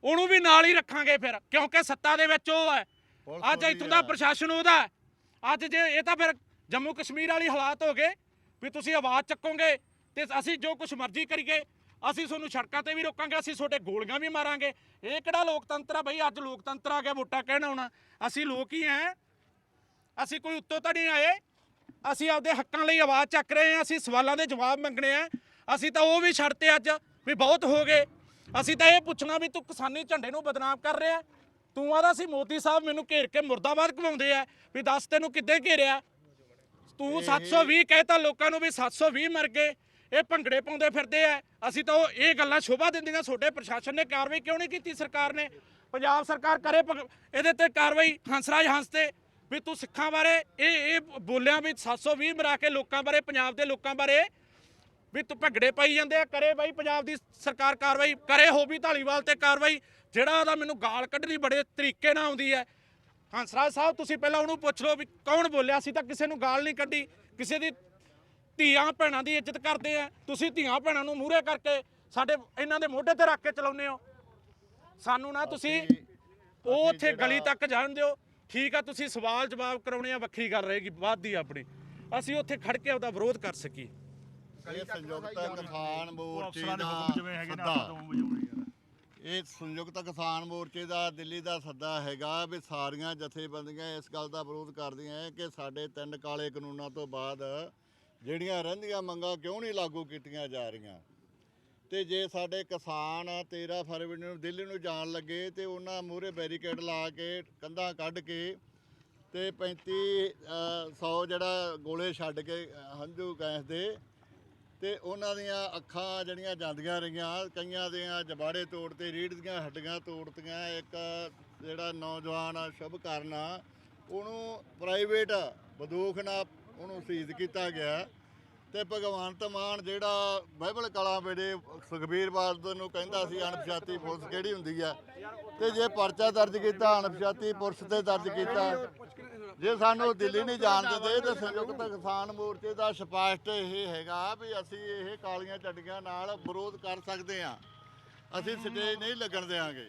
ਉਹਨੂੰ ਵੀ ਨਾਲ ਹੀ ਰੱਖਾਂਗੇ ਫਿਰ ਕਿਉਂਕਿ ਸੱਤਾ ਦੇ ਵਿੱਚ ਉਹ ਹੈ। ਅੱਜ ਇੱਥੋਂ ਦਾ ਪ੍ਰਸ਼ਾਸਨ ਉਹਦਾ। ਅੱਜ ਜੇ ਇਹ ਤਾਂ ਫਿਰ ਜੰਮੂ ਕਸ਼ਮੀਰ ਵਾਲੀ ਹਾਲਾਤ ਹੋ ਗਏ ਵੀ ਤੁਸੀਂ ਆਵਾਜ਼ ਚੱਕੋਗੇ ਤੇ ਅਸੀਂ ਜੋ ਕੁਝ ਮਰਜ਼ੀ ਕਰੀਏ ਅਸੀਂ ਤੁਹਾਨੂੰ ਸੜਕਾਂ ਤੇ ਵੀ ਰੋਕਾਂਗੇ ਅਸੀਂ ਤੁਹਾਡੇ ਗੋਲੀਆਂ ਵੀ ਮਾਰਾਂਗੇ। ਇਹ ਕਿਹੜਾ ਲੋਕਤੰਤਰ ਆ ਬਈ? ਅੱਜ ਲੋਕਤੰਤਰ ਆ ਗਿਆ ਵੋਟਾਂ ਕਹਿਣ ਆਉਣਾ। ਅਸੀਂ ਲੋਕ ਹੀ ਐ। ਅਸੀਂ ਕੋਈ ਉੱਤੋਂ ਤਾਂ ਨਹੀਂ ਆਏ। ਅਸੀਂ ਆਪਦੇ ਹੱਕਾਂ ਲਈ ਆਵਾਜ਼ ਚੱਕ ਰਹੇ ਹਾਂ ਅਸੀਂ ਸਵਾਲਾਂ ਦੇ ਜਵਾਬ ਮੰਗਣੇ ਆ। ਅਸੀਂ ਤਾਂ ਉਹ ਵੀ ਛੱਡਤੇ ਅੱਜ ਵੀ ਬਹੁਤ ਹੋ ਗਏ। ਅਸੀਂ ਤਾਂ ਇਹ ਪੁੱਛਣਾ ਵੀ ਤੂੰ ਕਿਸਾਨੀ ਝੰਡੇ ਨੂੰ ਬਦਨਾਮ ਕਰ ਰਿਹਾ ਤੂੰ ਆਦਾ ਸੀ ਮੋਦੀ ਸਾਹਿਬ ਮੈਨੂੰ ਘੇਰ ਕੇ ਮੁਰਦਾਬਾਦ ਕਵਾਉਂਦੇ ਆ ਵੀ ਦੱਸ ਤੈਨੂੰ ਕਿੱਦਾਂ ਘੇਰਿਆ? ਤੂੰ 720 ਕਹਿਤਾ ਲੋਕਾਂ ਨੂੰ ਵੀ 720 ਮਰ ਗਏ। ਇਹ ਭੰਗੜੇ ਪਾਉਂਦੇ ਫਿਰਦੇ ਆ। ਅਸੀਂ ਤਾਂ ਉਹ ਇਹ ਗੱਲਾਂ ਸ਼ੋਭਾ ਦਿੰਦੀਆਂ। ਛੋਟੇ ਪ੍ਰਸ਼ਾਸਨ ਨੇ ਕਾਰਵਾਈ ਕਿਉਂ ਨਹੀਂ ਕੀਤੀ ਸਰਕਾਰ ਨੇ? ਪੰਜਾਬ ਸਰਕਾਰ ਕਰੇ ਇਹਦੇ ਤੇ ਕਾਰਵਾਈ ਹੰਸਰਾਜ ਹੰਸ ਤੇ ਵੀ ਤੂੰ ਸਿੱਖਾਂ ਬਾਰੇ ਇਹ ਇਹ ਬੋਲਿਆ ਵੀ 720 ਮਰਾ ਕੇ ਲੋਕਾਂ ਬਾਰੇ ਪੰਜਾਬ ਦੇ ਲੋਕਾਂ ਬਾਰੇ ਵੀ ਤੂੰ ਭੰਗੜੇ ਪਾਈ ਜਾਂਦੇ ਆ ਕਰੇ ਬਾਈ ਪੰਜਾਬ ਦੀ ਸਰਕਾਰ ਕਾਰਵਾਈ ਕਰੇ ਹੋ ਵੀ ਢਾਲੀਵਾਲ ਤੇ ਕਾਰਵਾਈ। ਜਿਹੜਾ ਉਹਦਾ ਮੈਨੂੰ ਗਾਲ ਕੱਢਣੀ ਬੜੇ ਤਰੀਕੇ ਨਾਲ ਆਉਂਦੀ ਹੈ। ਹੰਸਰਾਜ ਸਾਹਿਬ ਤੁਸੀਂ ਪਹਿਲਾਂ ਉਹਨੂੰ ਪੁੱਛ ਲਓ ਵੀ ਕੌਣ ਬੋਲਿਆ? ਸੀ ਤਾਂ ਕਿਸੇ ਨੂੰ ਗਾਲ ਨਹੀਂ ਕੱਢੀ। ਕਿਸੇ ਦੀ ਧੀਆਂ ਭੈਣਾਂ ਦੀ ਇੱਜ਼ਤ ਕਰਦੇ ਆ। ਤੁਸੀਂ ਧੀਆਂ ਭੈਣਾਂ ਨੂੰ ਮੂਹਰੇ ਕਰਕੇ ਸਾਡੇ ਇਹਨਾਂ ਦੇ ਮੋਢੇ ਤੇ ਰੱਖ ਕੇ ਚਲਾਉਂਦੇ ਹੋ। ਸਾਨੂੰ ਨਾ ਤੁਸੀਂ ਉਹ ਉੱਥੇ ਗਲੀ ਤੱਕ ਜਾਣ ਦਿਓ। ਠੀਕ ਆ ਤੁਸੀਂ ਸਵਾਲ ਜਵਾਬ ਕਰਾਉਣੇ ਆ ਵੱਖਰੀ ਗੱਲ ਰਹੇਗੀ ਬਾਅਦ ਦੀ ਆਪਣੀ। ਅਸੀਂ ਉੱਥੇ ਖੜ ਕੇ ਉਹਦਾ ਵਿਰੋਧ ਕਰ ਸਕੀਏ। ਇਹ ਸੰਯੁਕਤ ਕਿਸਾਨ ਮੋਰਚੇ ਅਫਸਰਾਂ ਦੇ ਦਾ ਹੁਕਮ ਜਿਵੇਂ ਹੈਗੇ ਨੇ ਆਪਾਂ ਸੱਦਾ ਤੋਂ ਵਜਾਉਣੇ ਯਾਰ ਇਹ ਸੰਯੁਕਤ ਕਿਸਾਨ ਮੋਰਚੇ ਦਾ ਦਿੱਲੀ ਦਾ ਸੱਦਾ ਹੈਗਾ ਵੀ ਸਾਰੀਆਂ ਜਥੇਬੰਦੀਆਂ ਇਸ ਗੱਲ ਦਾ ਵਿਰੋਧ ਕਰਦੀਆਂ ਹੈ ਕਿ ਸਾਡੇ ਤਿੰਨ ਕਾਲੇ ਕਾਨੂੰਨਾਂ ਤੋਂ ਬਾਅਦ ਜਿਹੜੀਆਂ ਰਹਿੰਦੀਆਂ ਮੰਗਾਂ ਕਿਉਂ ਨਹੀਂ ਲਾਗੂ ਕੀਤੀਆਂ ਜਾ ਰਹੀਆਂ? ਤੇ ਜੇ ਸਾਡੇ ਕਿਸਾਨ 13 ਫਰਵਰੀ ਨੂੰ ਦਿੱਲੀ ਨੂੰ ਜਾਣ ਲੱਗੇ ਤੇ ਉਹਨਾਂ ਮੂਹਰੇ ਬੈਰੀਕੇਡ ਲਾ ਕੇ ਕੰਧਾਂ ਕੱਢ ਕੇ ਤੇ 35 100 ਜਿਹੜਾ ਗੋਲੇ ਛੱਡ ਕੇ ਹੰਝੂ ਗੈਸ ਦੇ ਤੇ ਉਹਨਾਂ ਦੀਆਂ ਅੱਖਾਂ ਜਿਹੜੀਆਂ ਜਾਂਦੀਆਂ ਰਹੀਆਂ, ਕਈਆਂ ਦੀਆਂ ਜਬਾੜੇ ਤੋੜਤੇ ਰੀੜ ਦੀਆਂ ਹੱਡੀਆਂ ਤੋੜਤੀਆਂ, ਇੱਕ ਜਿਹੜਾ ਨੌਜਵਾਨ ਆ ਸ਼ੁਭ ਕਰਨਾ ਉਹਨੂੰ ਪ੍ਰਾਈਵੇਟ ਬੰਦੂਕ ਨਾਲ ਉਹਨੂੰ ਸ਼ਹੀਦ ਕੀਤਾ ਗਿਆ। ਤੇ ਭਗਵੰਤ ਮਾਨ ਜਿਹੜਾ ਬਾਈਬਲ ਕਲਾ ਵੇਲੇ ਸੁਖਬੀਰ ਬਾਦਲ ਨੂੰ ਕਹਿੰਦਾ ਸੀ, ਅਣਪਛਾਤੀ ਪੁਲਿਸ ਕਿਹੜੀ ਹੁੰਦੀ ਆ? ਤੇ ਜੇ ਪਰਚਾ ਦਰਜ ਕੀਤਾ, ਅਣਪਛਾਤੀ ਪੁਲਿਸ ਤੇ ਦਰਜ ਕੀਤਾ ਜੇ ਸਾਨੂੰ ਦਿੱਲੀ ਨਹੀਂ ਜਾਣ ਦਿੰਦੇ ਤੇ ਸੰਯੁਕਤ ਕਿਸਾਨ ਮੋਰਚੇ ਦਾ ਸਪਸ਼ਟ ਇਹ ਹੈਗਾ ਵੀ ਅਸੀਂ ਇਹ ਕਾਲੀਆਂ ਝੰਡੀਆਂ ਨਾਲ ਵਿਰੋਧ ਕਰ ਸਕਦੇ ਹਾਂ। ਅਸੀਂ ਸਟੇਜ ਨਹੀਂ ਲੱਗਣ ਦੇਵਾਂਗੇ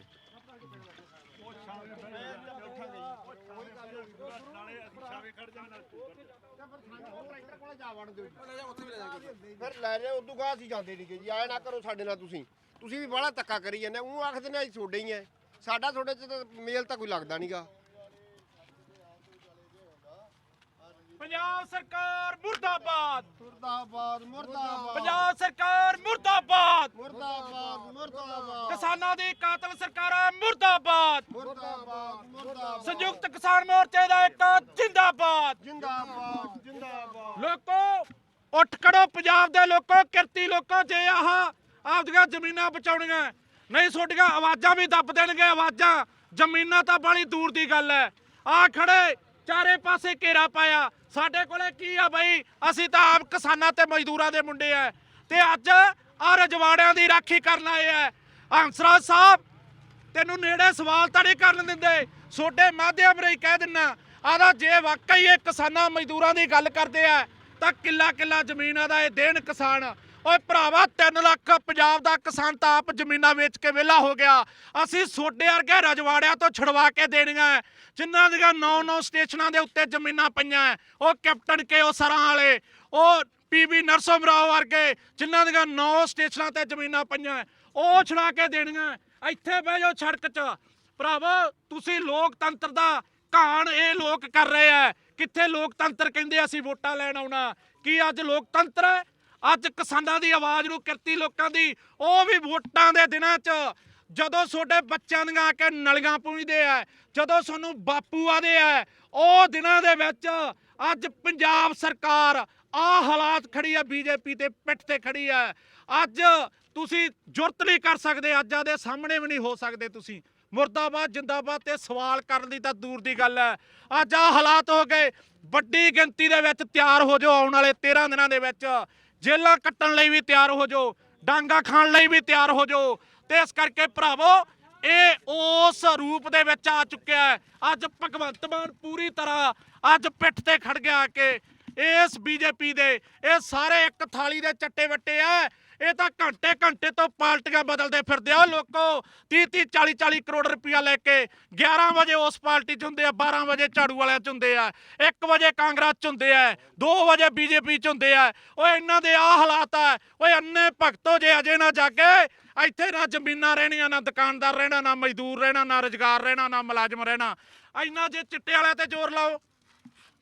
ਫਿਰ ਲੈ ਰਹੇ ਉਦੋਂ ਗਾਹ ਅਸੀਂ ਜਾਂਦੇ ਨਹੀਂਗੇ ਜੀ ਆਏ ਨਾ ਕਰੋ ਸਾਡੇ ਨਾਲ ਤੁਸੀਂ। ਤੁਸੀਂ ਵੀ ਬੜਾ ਧੱਕਾ ਕਰੀ ਜਾਂਦੇ ਉਹ ਆਖਦੇ ਨੇ ਅਸੀਂ ਤੁਹਾਡੇ ਹੀ ਐ ਸਾਡਾ ਤੁਹਾਡੇ ਚ ਤਾਂ ਮੇਲ ਤਾਂ ਕੋਈ ਲੱਗਦਾ ਨਹੀਂਗਾ ਪੰਜਾਬ ਸਰਕਾਰ ਮੁਰਦਾਬਾਦ। ਮੁਰਦਾਬਾਦ ਮੁਰਦਾਬਾਦ। ਪੰਜਾਬ ਸਰਕਾਰ ਮੁਰਦਾਬਾਦ। ਮੁਰਦਾਬਾਦ ਮੁਰਦਾਬਾਦ। ਕਿਸਾਨਾਂ ਦੀ ਕਾਤਲ ਸਰਕਾਰਾਂ ਮੁਰਦਾਬਾਦ। ਮੁਰਦਾਬਾਦ ਮੁਰਦਾਬਾਦ। ਸੰਯੁਕਤ ਕਿਸਾਨ ਮੋਰਚੇ ਦਾ ਇੱਕ ਜਿੰਦਾਬਾਦ। ਜਿੰਦਾਬਾਦ ਜਿੰਦਾਬਾਦ। ਲੋਕੋ ਉੱਠ ਖੜੋ ਪੰਜਾਬ ਦੇ ਲੋਕੋ ਕਿਰਤੀ ਲੋਕੋ ਜੇ ਆਹ ਆਪਦੀਆਂ ਜ਼ਮੀਨਾਂ ਬਚਾਉਣੀਆਂ ਨਹੀਂ ਤੁਹਾਡੀਆਂ ਆਵਾਜ਼ਾਂ ਵੀ ਦੱਬ ਦੇਣਗੇ ਆਵਾਜ਼ਾਂ। ਜ਼ਮੀਨਾਂ ਤਾਂ ਬੜੀ ਦੂਰ ਦੀ ਗੱਲ ਹੈ। ਆ ਖੜੇ ਚਾਰੇ ਪਾਸੇ ਘੇਰਾ ਪਾਇਆ। ਸਾਡੇ ਕੋਲੇ ਕੀ ਆ ਬਈ? ਅਸੀਂ ਤਾਂ ਆਪ ਕਿਸਾਨਾਂ ਤੇ ਮਜ਼ਦੂਰਾਂ ਦੇ ਮੁੰਡੇ ਆ ਤੇ ਅੱਜ ਆ ਰਜਵਾੜਿਆਂ ਦੀ ਰਾਖੀ ਕਰਨ ਆਏ ਆ ਹੰਸਰਾਜ ਸਾਹਿਬ, ਤੈਨੂੰ ਨੇੜੇ ਸਵਾਲ ਤਾਂ ਨਹੀਂ ਕਰਨ ਦਿੰਦੇ। ਛੋਟੇ ਮਾਧਿਅਮ ਰਹੀ ਕਹਿ ਦਿੰਨਾ। ਆਦਾ ਜੇ ਵਾਕਈ ਇਹ ਕਿਸਾਨਾਂ ਮਜ਼ਦੂਰਾਂ ਦੀ ਗੱਲ ਕਰਦੇ ਆ ਤਾਂ ਕਿੱਲਾ ਕਿੱਲਾ ਜ਼ਮੀਨਾਂ ਦਾ ਇਹ ਦੇਣ ਕਿਸਾਨ। ਓਏ ਭਰਾਵਾ 3 ਲੱਖ ਪੰਜਾਬ ਦਾ ਕਿਸਾਨ ਤਾਂ ਆਪ ਜ਼ਮੀਨਾਂ ਵੇਚ ਕੇ ਵਿਹਲਾ ਹੋ ਗਿਆ। ਅਸੀਂ ਸੋਡੇ ਵਰਗੇ ਰਜਵਾੜਿਆਂ ਤੋਂ ਛਡਵਾ ਕੇ ਦੇਣੀਆਂ ਹੈ, ਜਿਨ੍ਹਾਂ ਦੀਆਂ 9-9 ਸਟੇਸ਼ਨਾਂ ਦੇ ਉੱਤੇ ਜ਼ਮੀਨਾਂ ਪਈਆਂ ਉਹ ਕੈਪਟਨ ਕੇ ਉਹ ਸਰਾਂ ਵਾਲੇ ਉਹ ਪੀਵੀ ਨਰਸੋਂ ਰਾਓ ਵਰਗੇ ਜਿਨ੍ਹਾਂ ਦੀਆਂ 9 ਸਟੇਸ਼ਨਾਂ ਤੇ ਜ਼ਮੀਨਾਂ ਪਈਆਂ ਉਹ ਛੜਾ ਕੇ ਦੇਣੀਆਂ ਇੱਥੇ ਬਹਿ ਜਾਓ ਸੜਕ 'ਚ। ਭਰਾਵੋ ਤੁਸੀਂ ਲੋਕਤੰਤਰ ਦਾ ਘਾਣ ਇਹ ਲੋਕ ਕਰ ਰਹੇ ਆ ਕਿੱਥੇ ਲੋਕਤੰਤਰ ਕਹਿੰਦੇ ਅਸੀਂ ਵੋਟਾਂ ਲੈਣ ਆਉਣਾ? ਕੀ ਅੱਜ ਲੋਕਤੰਤਰ ਹੈ ਅੱਜ ਕਿਸਾਨਾਂ ਦੀ ਆਵਾਜ਼ ਨੂੰ ਕਿਰਤੀ ਲੋਕਾਂ ਦੀ, ਉਹ ਵੀ ਵੋਟਾਂ ਦੇ ਦਿਨਾਂ 'ਚ। ਜਦੋਂ ਤੁਹਾਡੇ ਬੱਚਿਆਂ ਦੀਆਂ ਆ ਕੇ ਨਲੀਆਂ ਪੂੰਝਦੇ ਆ, ਜਦੋਂ ਤੁਹਾਨੂੰ ਬਾਪੂ ਆਦੇ ਆ, ਉਹ ਦਿਨਾਂ ਦੇ ਵਿੱਚ ਅੱਜ ਪੰਜਾਬ ਸਰਕਾਰ ਆ ਹਾਲਾਤ ਖੜੀ ਆ, ਬੀਜੇਪੀ ਤੇ ਪਿੱਠ ਤੇ ਖੜੀ ਆ। ਅੱਜ ਤੁਸੀਂ ਜੁਰਤ ਨਹੀਂ ਕਰ ਸਕਦੇ, ਅੱਜ ਆਦੇ ਸਾਹਮਣੇ ਵੀ ਨਹੀਂ ਹੋ ਸਕਦੇ ਤੁਸੀਂ। ਮੁਰਦਾਬਾਦ, ਜਿੰਦਾਬਾਦ ਤੇ ਸਵਾਲ ਕਰਨ ਦੀ ਤਾਂ ਦੂਰ ਦੀ ਗੱਲ ਹੈ। ਅੱਜ ਆ ਹਾਲਾਤ ਹੋ ਗਏ, ਵੱਡੀ ਗਿਣਤੀ ਦੇ ਵਿੱਚ ਤਿਆਰ ਹੋ ਜਾਓ ਆਉਣ ਵਾਲੇ 13 ਦਿਨਾਂ ਦੇ ਵਿੱਚ। ਜੇਲਾਂ ਕੱਟਣ ਲਈ ਵੀ ਤਿਆਰ ਹੋ ਜਾਓ, ਡਾਂਗਾ ਖਾਣ ਲਈ ਵੀ ਤਿਆਰ ਹੋ ਜਾਓ। ਤੇ ਇਸ ਕਰਕੇ ਭਰਾਵੋ, ਇਹ ਉਸ ਰੂਪ ਦੇ ਵਿੱਚ ਆ ਚੁੱਕਿਆ ਹੈ। ਅੱਜ ਭਗਵੰਤ ਮਾਨ ਪੂਰੀ ਤਰ੍ਹਾਂ ਅੱਜ ਪਿੱਠ ਤੇ ਖੜ ਗਿਆ ਕਿ ਇਸ ਬੀਜੇਪੀ ਦੇ, ਇਹ ਸਾਰੇ ਇੱਕ ਥਾਲੀ ਦੇ ਚੱਟੇ ਵੱਟੇ ਆ। ਇਹ ਤਾਂ ਘੰਟੇ ਘੰਟੇ ਤੋਂ ਪਾਰਟੀਆਂ ਬਦਲਦੇ ਫਿਰਦੇ ਆ ਉਹ ਲੋਕੋ। 30 30 40 40 ਕਰੋੜ ਰੁਪਇਆ ਲੈ ਕੇ 11 ਵਜੇ ਉਸ ਪਾਰਟੀ ਚ ਹੁੰਦੇ ਆ 12 ਵਜੇ ਝਾੜੂ ਵਾਲਿਆਂ ਚ ਹੁੰਦੇ ਆ 1 ਵਜੇ ਕਾਂਗਰਸ ਚ ਹੁੰਦੇ ਆ 2 ਵਜੇ ਬੀਜੇਪੀ ਚ ਹੁੰਦੇ ਆ। ਓਏ ਇਹਨਾਂ ਦੇ ਆ ਹਾਲਾਤ ਆ। ਓਏ ਅੰਨੇ ਭਗਤੋ ਜੇ ਅਜੇ ਨਾ ਜਾਗੇ, ਇੱਥੇ ਨਾ ਜ਼ਮੀਨਾਂ ਰਹਿਣੀਆਂ, ਨਾ ਦੁਕਾਨਦਾਰ ਰਹਿਣਾ, ਨਾ ਮਜ਼ਦੂਰ ਰਹਿਣਾ, ਨਾ ਰੁਜ਼ਗਾਰ ਰਹਿਣਾ, ਨਾ ਮੁਲਾਜ਼ਮ ਰਹਿਣਾ। ਇੰਨਾ ਜੇ ਚਿੱਟੇ ਵਾਲਿਆਂ ਤੇ ਜ਼ੋਰ ਲਾਓ,